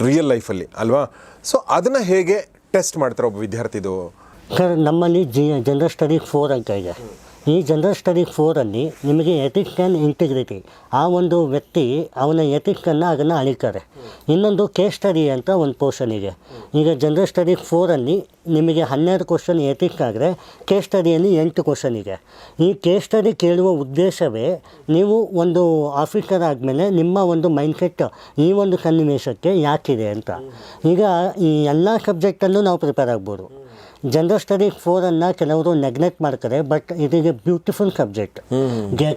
ರಿಯಲ್ ಲೈಫಲ್ಲಿ ಅಲ್ವಾ? ಸೊ ಅದನ್ನು ಹೇಗೆ ಟೆಸ್ಟ್ ಮಾಡ್ತಾರೆ ಒಬ್ಬ ವಿದ್ಯಾರ್ಥಿದು? ಸರ್ ನಮ್ಮಲ್ಲಿ ಜಿ ಜನರಲ್ ಸ್ಟಡಿ ಫೋರ್ ಅಂತ ಇದೆ. ಈ ಜನರಲ್ ಸ್ಟಡಿ ಫೋರಲ್ಲಿ ನಿಮಗೆ ಎಥಿಕ್ಸ್ ಆ್ಯಂಡ್ ಇಂಟಿಗ್ರಿಟಿ ಆ ಒಂದು ವ್ಯಕ್ತಿ ಅವನ ಎಥಿಕ್ಸನ್ನು ಅದನ್ನು ಅಳಿತಾರೆ. ಇನ್ನೊಂದು ಕೇಸ್ ಸ್ಟಡಿ ಅಂತ ಒಂದು ಪೋರ್ಷನ್ ಇದೆ. ಈಗ ಜನರಲ್ ಸ್ಟಡಿ ಫೋರಲ್ಲಿ ನಿಮಗೆ ಹನ್ನೆರಡು ಕ್ವಶನ್ ಎಥಿಕ್ಸ್ ಆದರೆ ಕೇಸ್ ಸ್ಟಡಿಯಲ್ಲಿ ಎಂಟು ಕ್ವಶನ್ ಇದೆ. ಈ ಕೇಸ್ ಸ್ಟಡಿ ಕೇಳುವ ಉದ್ದೇಶವೇ ನೀವು ಒಂದು ಆಫೀಸರ್ ಆದಮೇಲೆ ನಿಮ್ಮ ಒಂದು ಮೈಂಡ್ಸೆಟ್ ಈ ಒಂದು ಸನ್ನಿವೇಶಕ್ಕೆ ಯಾಕಿದೆ ಅಂತ. ಈಗ ಈ ಎಲ್ಲ ಸಬ್ಜೆಕ್ಟಲ್ಲೂ ನಾವು ಪ್ರಿಪೇರ್ ಆಗ್ಬೋದು. ಜನರಲ್ ಸ್ಟಡಿ ಫೋರನ್ನು ಕೆಲವರು ನೆಗ್ಲೆಕ್ಟ್ ಮಾಡ್ತಾರೆ but a beautiful subject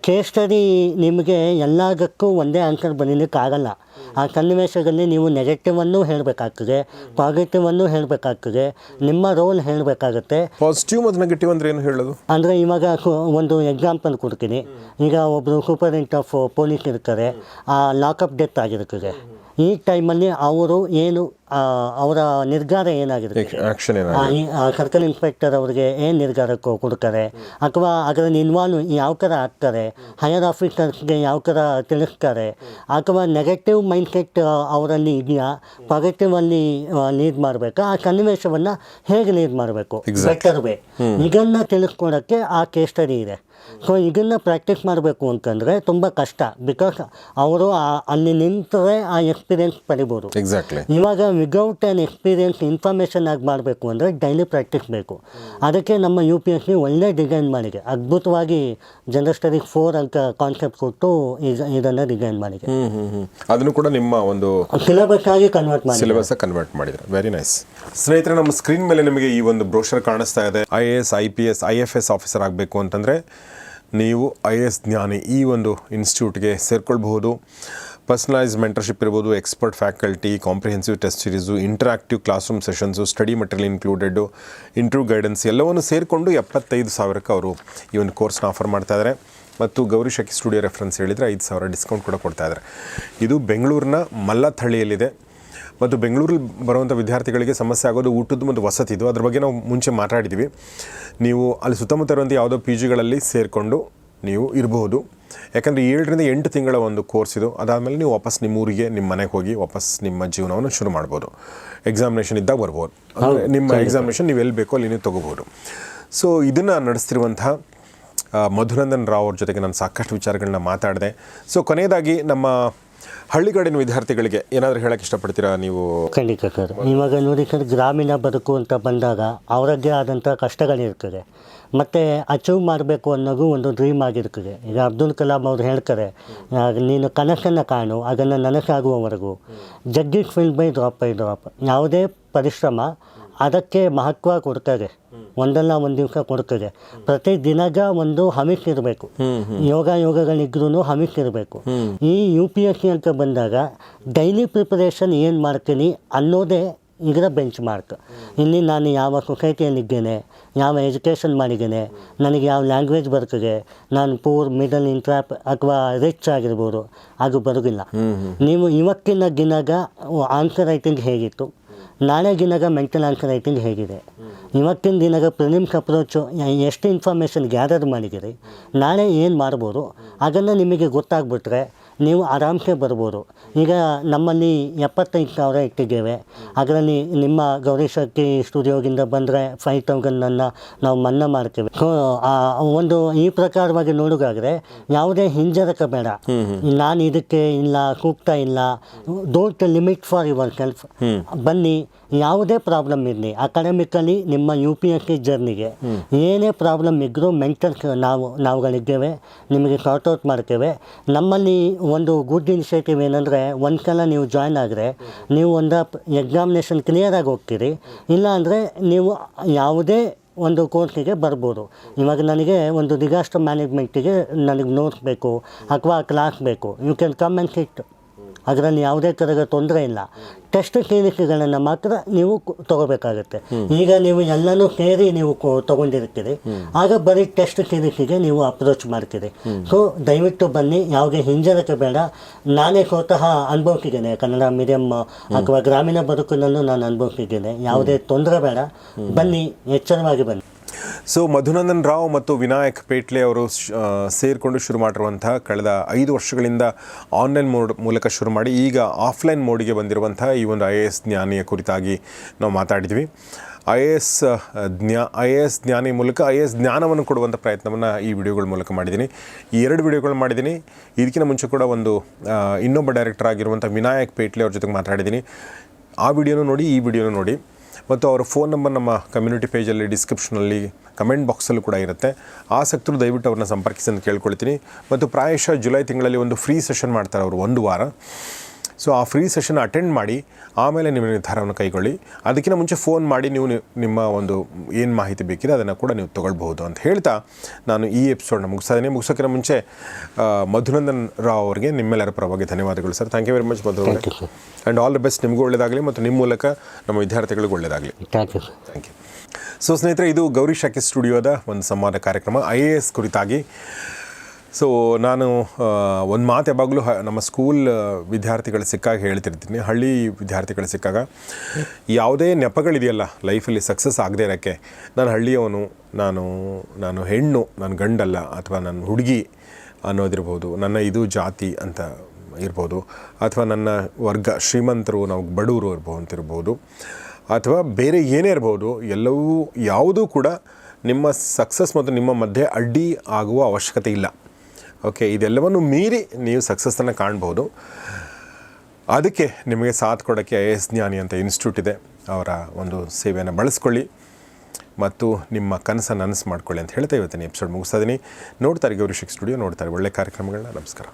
case study ನಿಮಗೆ ಎಲ್ಲದಕ್ಕೂ ಒಂದೇ ಆನ್ಸರ್ ಆಗಲ್ಲ. ಆ ಸನ್ನಿವೇಶದಲ್ಲಿ ನೀವು ನೆಗೆಟಿವನ್ನು ಹೇಳಬೇಕಾಗ್ತದೆ ಪಾಸಿಟಿವನ್ನು ಹೇಳಬೇಕಾಗ್ತದೆ ನಿಮ್ಮ ರೋಲ್ ಹೇಳಬೇಕಾಗುತ್ತೆ. ಪಾಸಿಟಿವ್ ಮತ್ತು ನೆಗೆಟಿವ್ ಅಂದ್ರೆ ಏನು ಹೇಳೋದು? ಅಂದರೆ ಇವಾಗ ಒಂದು ಎಕ್ಸಾಂಪಲ್ ಕೊಡ್ತೀನಿ. ಈಗ ಒಬ್ಬರು ಸೂಪರಿಂಟ್ ಆಫ್ ಪೊಲೀಸ್ ಇರ್ತಾರೆ ಆ ಲಾಕಪ್ ಡೆತ್ ಆಗಿರ್ತದೆ. ಈ ಟೈಮಲ್ಲಿ ಅವರು ಏನು ಅವರ ನಿರ್ಧಾರ ಏನಾಗಿರುತ್ತೆ? ಸರ್ಕಲ್ ಇನ್ಸ್ಪೆಕ್ಟರ್ ಅವರಿಗೆ ಏನು ನಿರ್ಧಾರಕ್ಕೆ ಕೊಡ್ತಾರೆ? ಅಥವಾ ಅದರಲ್ಲಿ ಇನ್ವಾಲ್ವ್ ಯಾವ ಥರ ಆಗ್ತಾರೆ? ಹೈಯರ್ ಆಫೀಸರ್ಸ್ಗೆ ಯಾವ ಥರ ತಿಳಿಸ್ತಾರೆ? ಅಥವಾ ನೆಗೆಟಿವ್ ಮೈಂಡ್ಸೆಟ್ ಅವರಲ್ಲಿ ಇದೆಯಾ? ಪಾಸಿಟಿವಲ್ಲಿ ಲೀಡ್ ಮಾಡಬೇಕಾ ಆ ಸನ್ನಿವೇಶವನ್ನು ಹೇಗೆ ಲೀಡ್ ಮಾಡಬೇಕು ಬೆಟರ್ ವೇ ಇದನ್ನು ತಿಳಿಸ್ಕೊಡೋಕ್ಕೆ ಆ ಕೇಸ್ ಸ್ಟಡಿ ಇದೆ. ಸೊ ಇದನ್ನು ಪ್ರಾಕ್ಟೀಸ್ ಮಾಡಬೇಕು ಅಂತಂದರೆ ತುಂಬ ಕಷ್ಟ. ಬಿಕಾಸ್ ಅವರು ಅಲ್ಲಿ ನಿಂತರೆ ಆ ಎಕ್ಸ್ಪೀರಿಯನ್ಸ್ ಪಡಿಬೋದು. ಎಕ್ಸಾಕ್ಟ್ಲಿ ಇವಾಗ ವಿಗೌಟ್ ಆ್ಯನ್ ಎಕ್ಸ್ಪೀರಿಯನ್ಸ್ ಇನ್ಫಾರ್ಮೇಷನ್ ಆಗಿ ಮಾಡಬೇಕು ಅಂದರೆ ಡೈಲಿ ಪ್ರಾಕ್ಟೀಸ್ ಬೇಕು. ಅದಕ್ಕೆ ನಮ್ಮ ಯು ಪಿ ಎಸ್ ಸಿ ಒಳ್ಳೆ ಡಿಸೈನ್ ಮಾಡಿದೆ. ಅದ್ಭುತವಾಗಿ ಜನರಲ್ ಸ್ಟಡಿ ಫೋರ್ ಅಂತ ಕಾನ್ಸೆಪ್ಟ್ ಕೊಟ್ಟು ಈಗ ಇದನ್ನು ಡಿಸೈನ್ ಮಾಡಿದೆ. ಅದನ್ನು ಕೂಡ ನಿಮ್ಮ ಒಂದು ಸಿಲೆಬಸ್ ಆಗಿ ಕನ್ವರ್ಟ್ ಮಾಡಿ ಸಿಲೆಬಸ್ ಕನ್ವರ್ಟ್ ಮಾಡಿದ್ರೆ. ವೆರಿ ನೈಸ್ ಸ್ನೇಹಿತರೆ ನಮ್ಮ ಸ್ಕ್ರೀನ್ ಮೇಲೆ ನಿಮಗೆ ಈ ಒಂದು ಬ್ರೋಷರ್ ಕಾಣಿಸ್ತಾ ಇದೆ. I A S I P S I F S officer ಆಗಬೇಕು ಅಂತಂದರೆ ನೀವು ಐ ಎ ಎಸ್ ಜ್ಞಾನಿ ಈ ಒಂದು ಇನ್ಸ್ಟಿಟ್ಯೂಟ್ಗೆ ಸೇರ್ಕೊಳ್ಬಹುದು. ಪರ್ಸನಲೈಸ್ ಮೆಂಟರ್ಶಿಪ್ ಇರ್ಬೋದು, expert faculty, comprehensive test series, interactive classroom sessions, study material included intro guidance ಎಲ್ಲವನ್ನು ಸೇರಿಕೊಂಡು ಎಪ್ಪತ್ತೈದು ಸಾವಿರಕ್ಕೆ ಅವರು ಈ ಒಂದು ಕೋರ್ಸ್ನ ಆಫರ್ ಮಾಡ್ತಾ ಇದ್ದಾರೆ ಮತ್ತು ಗೌರಿ ಶಕಿ ಸ್ಟುಡಿಯೋ ರೆಫರೆನ್ಸ್ ಹೇಳಿದರೆ ಐದು ಸಾವಿರ ಡಿಸ್ಕೌಂಟ್ ಕೂಡ ಕೊಡ್ತಾಯಿದ್ದಾರೆ ಇದು ಬೆಂಗಳೂರಿನ ಮಲ್ಲಥಳ್ಳಿಯಲ್ಲಿದೆ ಮತ್ತು ಬೆಂಗಳೂರಲ್ಲಿ ಬರುವಂಥ ವಿದ್ಯಾರ್ಥಿಗಳಿಗೆ ಸಮಸ್ಯೆ ಆಗೋದು ಊಟದ್ದು ಮತ್ತು ವಸತಿದು ಅದ್ರ ಬಗ್ಗೆ ನಾವು ಮುಂಚೆ ಮಾತಾಡಿದ್ದೀವಿ. ನೀವು ಅಲ್ಲಿ ಸುತ್ತಮುತ್ತ ಇರುವಂಥ ಯಾವುದೋ ಪಿ ಜಿಗಳಲ್ಲಿ ಸೇರಿಕೊಂಡು ನೀವು ಇರಬಹುದು. ಯಾಕಂದರೆ ಏಳರಿಂದ ಎಂಟು ತಿಂಗಳ ಒಂದು ಕೋರ್ಸ್ ಇದು. ಅದಾದಮೇಲೆ ನೀವು ವಾಪಸ್ ನಿಮ್ಮ ಊರಿಗೆ ನಿಮ್ಮ ಮನೆಗೆ ಹೋಗಿ ವಾಪಸ್ ನಿಮ್ಮ ಜೀವನವನ್ನು ಶುರು ಮಾಡ್ಬೋದು. ಎಕ್ಸಾಮಿನೇಷನ್ ಇದ್ದಾಗ ಬರ್ಬೋದು. ನಿಮ್ಮ ಎಕ್ಸಾಮಿನೇಷನ್ ನೀವು ಎಲ್ಲಿ ಬೇಕೋ ಅಲ್ಲಿ ನೀವು ತೊಗೋಬೋದು. ಸೊ ಇದನ್ನು ನಡೆಸ್ತಿರುವಂಥ ಮಧುನಂದನ್ ರಾವ್ ಅವ್ರ ಜೊತೆಗೆ ನಾನು ಸಾಕಷ್ಟು ವಿಚಾರಗಳನ್ನ ಮಾತಾಡಿದೆ. ಸೊ ಕೊನೆಯದಾಗಿ ನಮ್ಮ ಹಳ್ಳಿಗಾಡಿನ ವಿದ್ಯಾರ್ಥಿಗಳಿಗೆ ಏನಾದರೂ ಹೇಳಕ್ಕೆ ಇಷ್ಟಪಡ್ತೀರಾ ನೀವು? ಖಂಡಿತ ಸರ್. ಇವಾಗ ನೋಡಿ ಸರ್, ಗ್ರಾಮೀಣ ಬದುಕು ಅಂತ ಬಂದಾಗ ಅವರದ್ದೇ ಆದಂಥ ಕಷ್ಟಗಳಿರ್ತದೆ. ಮತ್ತು ಅಚೀವ್ ಮಾಡಬೇಕು ಅನ್ನೋದು ಒಂದು ಡ್ರೀಮ್ ಆಗಿರ್ತದೆ. ಈಗ ಅಬ್ದುಲ್ ಕಲಾಂ ಅವ್ರು ಹೇಳ್ತಾರೆ ನೀನು ಕನಸನ್ನು ಕಾಣು, ಅದನ್ನು ನನಸಾಗುವವರೆಗೂ. Jaggi film by drop by drop ಯಾವುದೇ ಪರಿಶ್ರಮ ಅದಕ್ಕೆ ಮಹತ್ವ ಕೊಡ್ತಾರೆ ಒಂದಲ್ಲ ಒಂದು ದಿವಸ ಕೊಡ್ತದೆ. ಪ್ರತಿ ದಿನಗ ಒಂದು ಹಮಿಸ್ ಇರಬೇಕು. ಯೋಗ ಯೋಗಗಳಿದ್ರೂ ಹಮಿಸ್ ಇರಬೇಕು. ಈ ಯು ಪಿ ಎಸ್ ಸಿ ಅಂತ ಬಂದಾಗ ಡೈಲಿ ಪ್ರಿಪರೇಷನ್ ಏನು ಮಾಡ್ತೀನಿ ಅನ್ನೋದೇ ಇದರ ಬೆಂಚ್ ಮಾರ್ಕ್ ಇಲ್ಲಿ ನಾನು ಯಾವ ಸೊಸೈಟಿಯಲ್ಲಿದ್ದೇನೆ ಯಾವ ಎಜುಕೇಷನ್ ಮಾಡಿದ್ದೇನೆ ನನಗೆ ಯಾವ ಲ್ಯಾಂಗ್ವೇಜ್ ಬರ್ತದೆ ನಾನು ಪೂರ್ ಮಿಡಲ್ ಇಂಟ್ರಾಪ್ ಅಥವಾ ರಿಚ್ ಆಗಿರ್ಬೋದು ಅದು ಬರೋದಿಲ್ಲ. ನೀವು ಇವತ್ತಿನ ದಿನಾಗ ಆನ್ಸರ್ ರೈಟಿಂಗ್ ಹೇಗಿತ್ತು? ನಾಳೆ ದಿನಗ ಮೆಂಟಲ್ ರೈಟಿಂಗ್ ಹೇಗಿದೆ. ಇವತ್ತಿನ ದಿನಗ ಪ್ರಿಲಿಮ್ಸ್ ಅಪ್ರೋಚು ಎಷ್ಟು ಇನ್ಫಾರ್ಮೇಷನ್ ಗ್ಯಾದರ್ ಮಾಡಿದ್ದೀರಿ, ನಾಳೆ ಏನು ಮಾಡ್ಬೋದು, ಅದನ್ನು ನಿಮಗೆ ಗೊತ್ತಾಗ್ಬಿಟ್ರೆ ನೀವು ಆರಾಮ್ಸೆ ಬರ್ಬೋದು. ಈಗ ನಮ್ಮಲ್ಲಿ ಎಪ್ಪತ್ತೈದು ಸಾವಿರ ಇಟ್ಟಿದ್ದೇವೆ. ಅದರಲ್ಲಿ ನಿಮ್ಮ ಗೌರಿ ಶಕ್ತಿ ಸ್ಟುಡಿಯೋಗಿಂದ ಬಂದರೆ ಫೈವ್ ತೌಸಂಡನ್ನು ನಾವು ಮನ್ನಾ ಮಾಡ್ತೇವೆ. ಸೊ ಒಂದು ಈ ಪ್ರಕಾರವಾಗಿ ನೋಡೋದಾದರೆ ಯಾವುದೇ ಹಿಂಜರಕ ಬೇಡ. ನಾನು ಇದಕ್ಕೆ ಇಲ್ಲ ಸೂಕ್ತ ಇಲ್ಲ don't limit for yourself ಬನ್ನಿ ಯಾವುದೇ ಪ್ರಾಬ್ಲಮ್ ಇರಲಿ ಅಕಾಡೆಮಿಕಲಿ ನಿಮ್ಮ ಯು ಪಿ ಎಸ್ ಸಿ ಜರ್ನಿಗೆ ಏನೇ ಪ್ರಾಬ್ಲಮ್ ಇದ್ದರೂ ಮೆಂಟಲ್ ನಾವು ನಾವುಗಳಿದ್ದೇವೆ ನಿಮಗೆ ಸಾರ್ಟ್ ಔಟ್ ಮಾಡ್ತೇವೆ. ನಮ್ಮಲ್ಲಿ ಒಂದು ಗುಡ್ ಇನಿಷಿಯೇಟಿವ್ ಏನಂದರೆ ಒಂದು ಸಲ ನೀವು ಜಾಯ್ನ್ ಆದರೆ ನೀವು ಒಂದು ಎಕ್ಸಾಮಿನೇಷನ್ ಕ್ಲಿಯರಾಗಿ ಹೋಗ್ತೀರಿ. ಇಲ್ಲಾಂದರೆ ನೀವು ಯಾವುದೇ ಒಂದು ಕೋರ್ಸಿಗೆ ಬರ್ಬೋದು. ಇವಾಗ ನನಗೆ ಒಂದು ಡಿಸಾಸ್ಟರ್ ಮ್ಯಾನೇಜ್ಮೆಂಟಿಗೆ ನನಗೆ ನೋಟ್ಸ್ ಬೇಕು ಅಥವಾ ಕ್ಲಾಸ್ ಬೇಕು. You can come and sit ಅದರಲ್ಲಿ ಯಾವುದೇ ಥರದ ತೊಂದರೆ ಇಲ್ಲ. ಟೆಸ್ಟ್ ಕ್ಲಿನಿಕ್ಗಳನ್ನು ಮಾತ್ರ ನೀವು ತಗೋಬೇಕಾಗುತ್ತೆ. ಈಗ ನೀವು ಎಲ್ಲನೂ ಸೇರಿ ನೀವು ಕೊ- ತಗೊಂಡಿರ್ತೀರಿ. ಆಗ ಬರೀ ಟೆಸ್ಟ್ ಕ್ಲಿನಿಕ್ಕಿಗೆ ನೀವು ಅಪ್ರೋಚ್ ಮಾಡ್ತೀರಿ. ಸೊ ದಯವಿಟ್ಟು ಬನ್ನಿ. ಯಾವುದೇ ಹಿಂಜರಿಕೆ ಬೇಡ. ನಾನೇ ಸ್ವತಃ ಅನುಭವಿಸಿದ್ದೇನೆ. ಕನ್ನಡ ಮೀಡಿಯಂ ಅಥವಾ ಗ್ರಾಮೀಣ ಬದುಕಿನಲ್ಲೂ ನಾನು ಅನುಭವಿಸಿದ್ದೇನೆ. ಯಾವುದೇ ತೊಂದರೆ ಬೇಡ. ಬನ್ನಿ. ಎಚ್ಚರವಾಗಿ ಬನ್ನಿ. ಸೊ ಮಧುನಂದನ್ ರಾವ್ ಮತ್ತು ವಿನಾಯಕ್ ಪೇಟ್ಲೆ ಅವರು ಸೇರಿಕೊಂಡು ಶುರು ಮಾಡಿರುವಂತಹ ಕಳೆದ ಐದು ವರ್ಷಗಳಿಂದ ಆನ್ಲೈನ್ ಮೋಡ್, ಮೂಲಕ ಶುರು ಮಾಡಿ ಈಗ ಆಫ್ಲೈನ್ ಮೋಡಿಗೆ ಬಂದಿರುವಂತಹ ಈ ಒಂದು ಐ ಎ ಎಸ್ ಜ್ಞಾನಿಯ ಕುರಿತಾಗಿ ನಾವು ಮಾತಾಡಿದ್ವಿ. ಐ ಎ ಎಸ್ ಜ್ಞಾ ಐ ಎ ಎಸ್ ಜ್ಞಾನಿ ಮೂಲಕ ಐ ಎ ಎಸ್ ಜ್ಞಾನವನ್ನು ಕೊಡುವಂಥ ಪ್ರಯತ್ನವನ್ನು ಈ ವಿಡಿಯೋಗಳ ಮೂಲಕ ಮಾಡಿದ್ದೀನಿ. ಈ ಎರಡು ವಿಡಿಯೋಗಳು ಮಾಡಿದ್ದೀನಿ. ಇದಕ್ಕಿಂತ ಮುಂಚೆ ಕೂಡ ಒಂದು ಇನ್ನೊಬ್ಬ ಡೈರೆಕ್ಟರ್ ಆಗಿರುವಂಥ ವಿನಾಯಕ್ ಪೇಟ್ಲೆ ಅವ್ರ ಜೊತೆಗೆ ಮಾತಾಡಿದ್ದೀನಿ. ಆ ವಿಡಿಯೋನೂ ನೋಡಿ, ಈ ವಿಡಿಯೋನೂ ನೋಡಿ. ಮತ್ತು ಅವರ ಫೋನ್ ನಂಬರ್ ನಮ್ಮ ಕಮ್ಯುನಿಟಿ ಪೇಜಲ್ಲಿ ಡಿಸ್ಕ್ರಿಪ್ಷನಲ್ಲಿ ಕಮೆಂಟ್ ಬಾಕ್ಸಲ್ಲೂ ಕೂಡ ಇರುತ್ತೆ. ಆಸಕ್ತರು ದಯವಿಟ್ಟು ಅವ್ರನ್ನ ಸಂಪರ್ಕಿಸಿ ಅಂತ ಕೇಳ್ಕೊಳ್ತೀನಿ. ಮತ್ತು ಪ್ರಾಯಶಃ ಜುಲೈ ತಿಂಗಳಲ್ಲಿ ಒಂದು ಫ್ರೀ ಸೆಷನ್ ಮಾಡ್ತಾರೆ ಅವರು, ಒಂದು ವಾರ. ಸೊ ಆ ಫ್ರೀ ಸೆಷನ್ ಅಟೆಂಡ್ ಮಾಡಿ ಆಮೇಲೆ ನಿಮ್ಮ ನಿರ್ಧಾರವನ್ನು ಕೈಗೊಳ್ಳಿ ಅದಕ್ಕಿಂತ ಮುಂಚೆ ಫೋನ್ ಮಾಡಿ ನೀವು ನಿಮ್ಮ ಒಂದು ಏನು ಮಾಹಿತಿ ಬೇಕಿದೆ ಅದನ್ನು ಕೂಡ ನೀವು ತೊಗೊಳ್ಬಹುದು ಅಂತ ಹೇಳ್ತಾ ನಾನು ಈ ಎಪಿಸೋಡ್ನ ಮುಗಿಸ್ತಾ ಇದ್ದೀನಿ. ಮುಗಿಸೋಕ್ಕಿಂತ ಮುಂಚೆ ಮಧುನಂದನ್ ರಾವ್ ಅವರಿಗೆ ನಿಮ್ಮೆಲ್ಲರ ಪರವಾಗಿ ಧನ್ಯವಾದಗಳು sir. Thank you very much Madhu. And all the best ನಿಮಗೂ ಒಳ್ಳೆಯದಾಗಲಿ ಮತ್ತು ನಿಮ್ಮ ಮೂಲಕ ನಮ್ಮ ವಿದ್ಯಾರ್ಥಿಗಳಿಗೂ ಒಳ್ಳೆಯದಾಗಲಿ thank you sir thank you so ಸ್ನೇಹಿತರೆ ಇದು ಗೌರಿ ಶಾಖೆ ಸ್ಟುಡಿಯೋದ ಒಂದು ಸಂವಾದ ಕಾರ್ಯಕ್ರಮ. ಐ ಎ ಎಸ್ ಕುರಿತಾಗಿ ಸೊ ನಾನು ಒಂದು ಮಾತು ಯಾವಾಗಲೂ ನಮ್ಮ ಸ್ಕೂಲ್ ವಿದ್ಯಾರ್ಥಿಗಳು ಸಿಕ್ಕಾಗ ಹೇಳ್ತಿರ್ತೀನಿ. ಹಳ್ಳಿ ವಿದ್ಯಾರ್ಥಿಗಳು ಸಿಕ್ಕಾಗ ಯಾವುದೇ ನೆಪಗಳಿದೆಯಲ್ಲ ಲೈಫಲ್ಲಿ ಸಕ್ಸಸ್ ಆಗದೆ ಇರೋಕ್ಕೆ, ನಾನು ಹಳ್ಳಿಯವನು, ನಾನು ನಾನು ಹೆಣ್ಣು, ನಾನು ಗಂಡಲ್ಲ ಅಥವಾ ನಾನು ಹುಡುಗಿ ಅನ್ನೋದಿರ್ಬೋದು, ನನ್ನ ಇದು ಜಾತಿ ಅಂತ ಇರ್ಬೋದು, ಅಥವಾ ನನ್ನ ವರ್ಗ ಶ್ರೀಮಂತರು, ನಾವು ಬಡವರು ಇರ್ಬೋದು ಅಂತಿರ್ಬೋದು, ಅಥವಾ ಬೇರೆ ಏನೇ ಇರ್ಬೋದು, ಎಲ್ಲವೂ ಯಾವುದೂ ಕೂಡ ನಿಮ್ಮ ಸಕ್ಸಸ್ ಮತ್ತು ನಿಮ್ಮ ಮಧ್ಯೆ ಅಡ್ಡಿ ಆಗುವ ಅವಶ್ಯಕತೆ ಇಲ್ಲ. ಓಕೆ ಇದೆಲ್ಲವನ್ನು ಮೀರಿ ನೀವು ಸಕ್ಸಸ್ಸನ್ನು ಕಾಣ್ಬೋದು. ಅದಕ್ಕೆ ನಿಮಗೆ ಸಾಥ್ ಕೊಡೋಕ್ಕೆ ಐ ಎಸ್ ಜ್ಞಾನಿ ಅಂತ ಇನ್ಸ್ಟಿಟ್ಯೂಟ್ ಇದೆ. ಅವರ ಒಂದು ಸೇವೆಯನ್ನು ಬಳಸ್ಕೊಳ್ಳಿ ಮತ್ತು ನಿಮ್ಮ ಕನಸನ್ನು ನನಸು ಮಾಡ್ಕೊಳ್ಳಿ ಅಂತ ಹೇಳ್ತಾ ಇವತ್ತಿನ ಎಪಿಸೋಡ್ ಮುಗಿಸ್ತಾ ಇದ್ದೀನಿ ನೋಡ್ತಾರೆ ಗೌರಿಶಿಕ್ ಸ್ಟುಡಿಯೋ ನೋಡ್ತಾರೆ ಒಳ್ಳೆ ಕಾರ್ಯಕ್ರಮಗಳನ್ನ. ನಮಸ್ಕಾರ.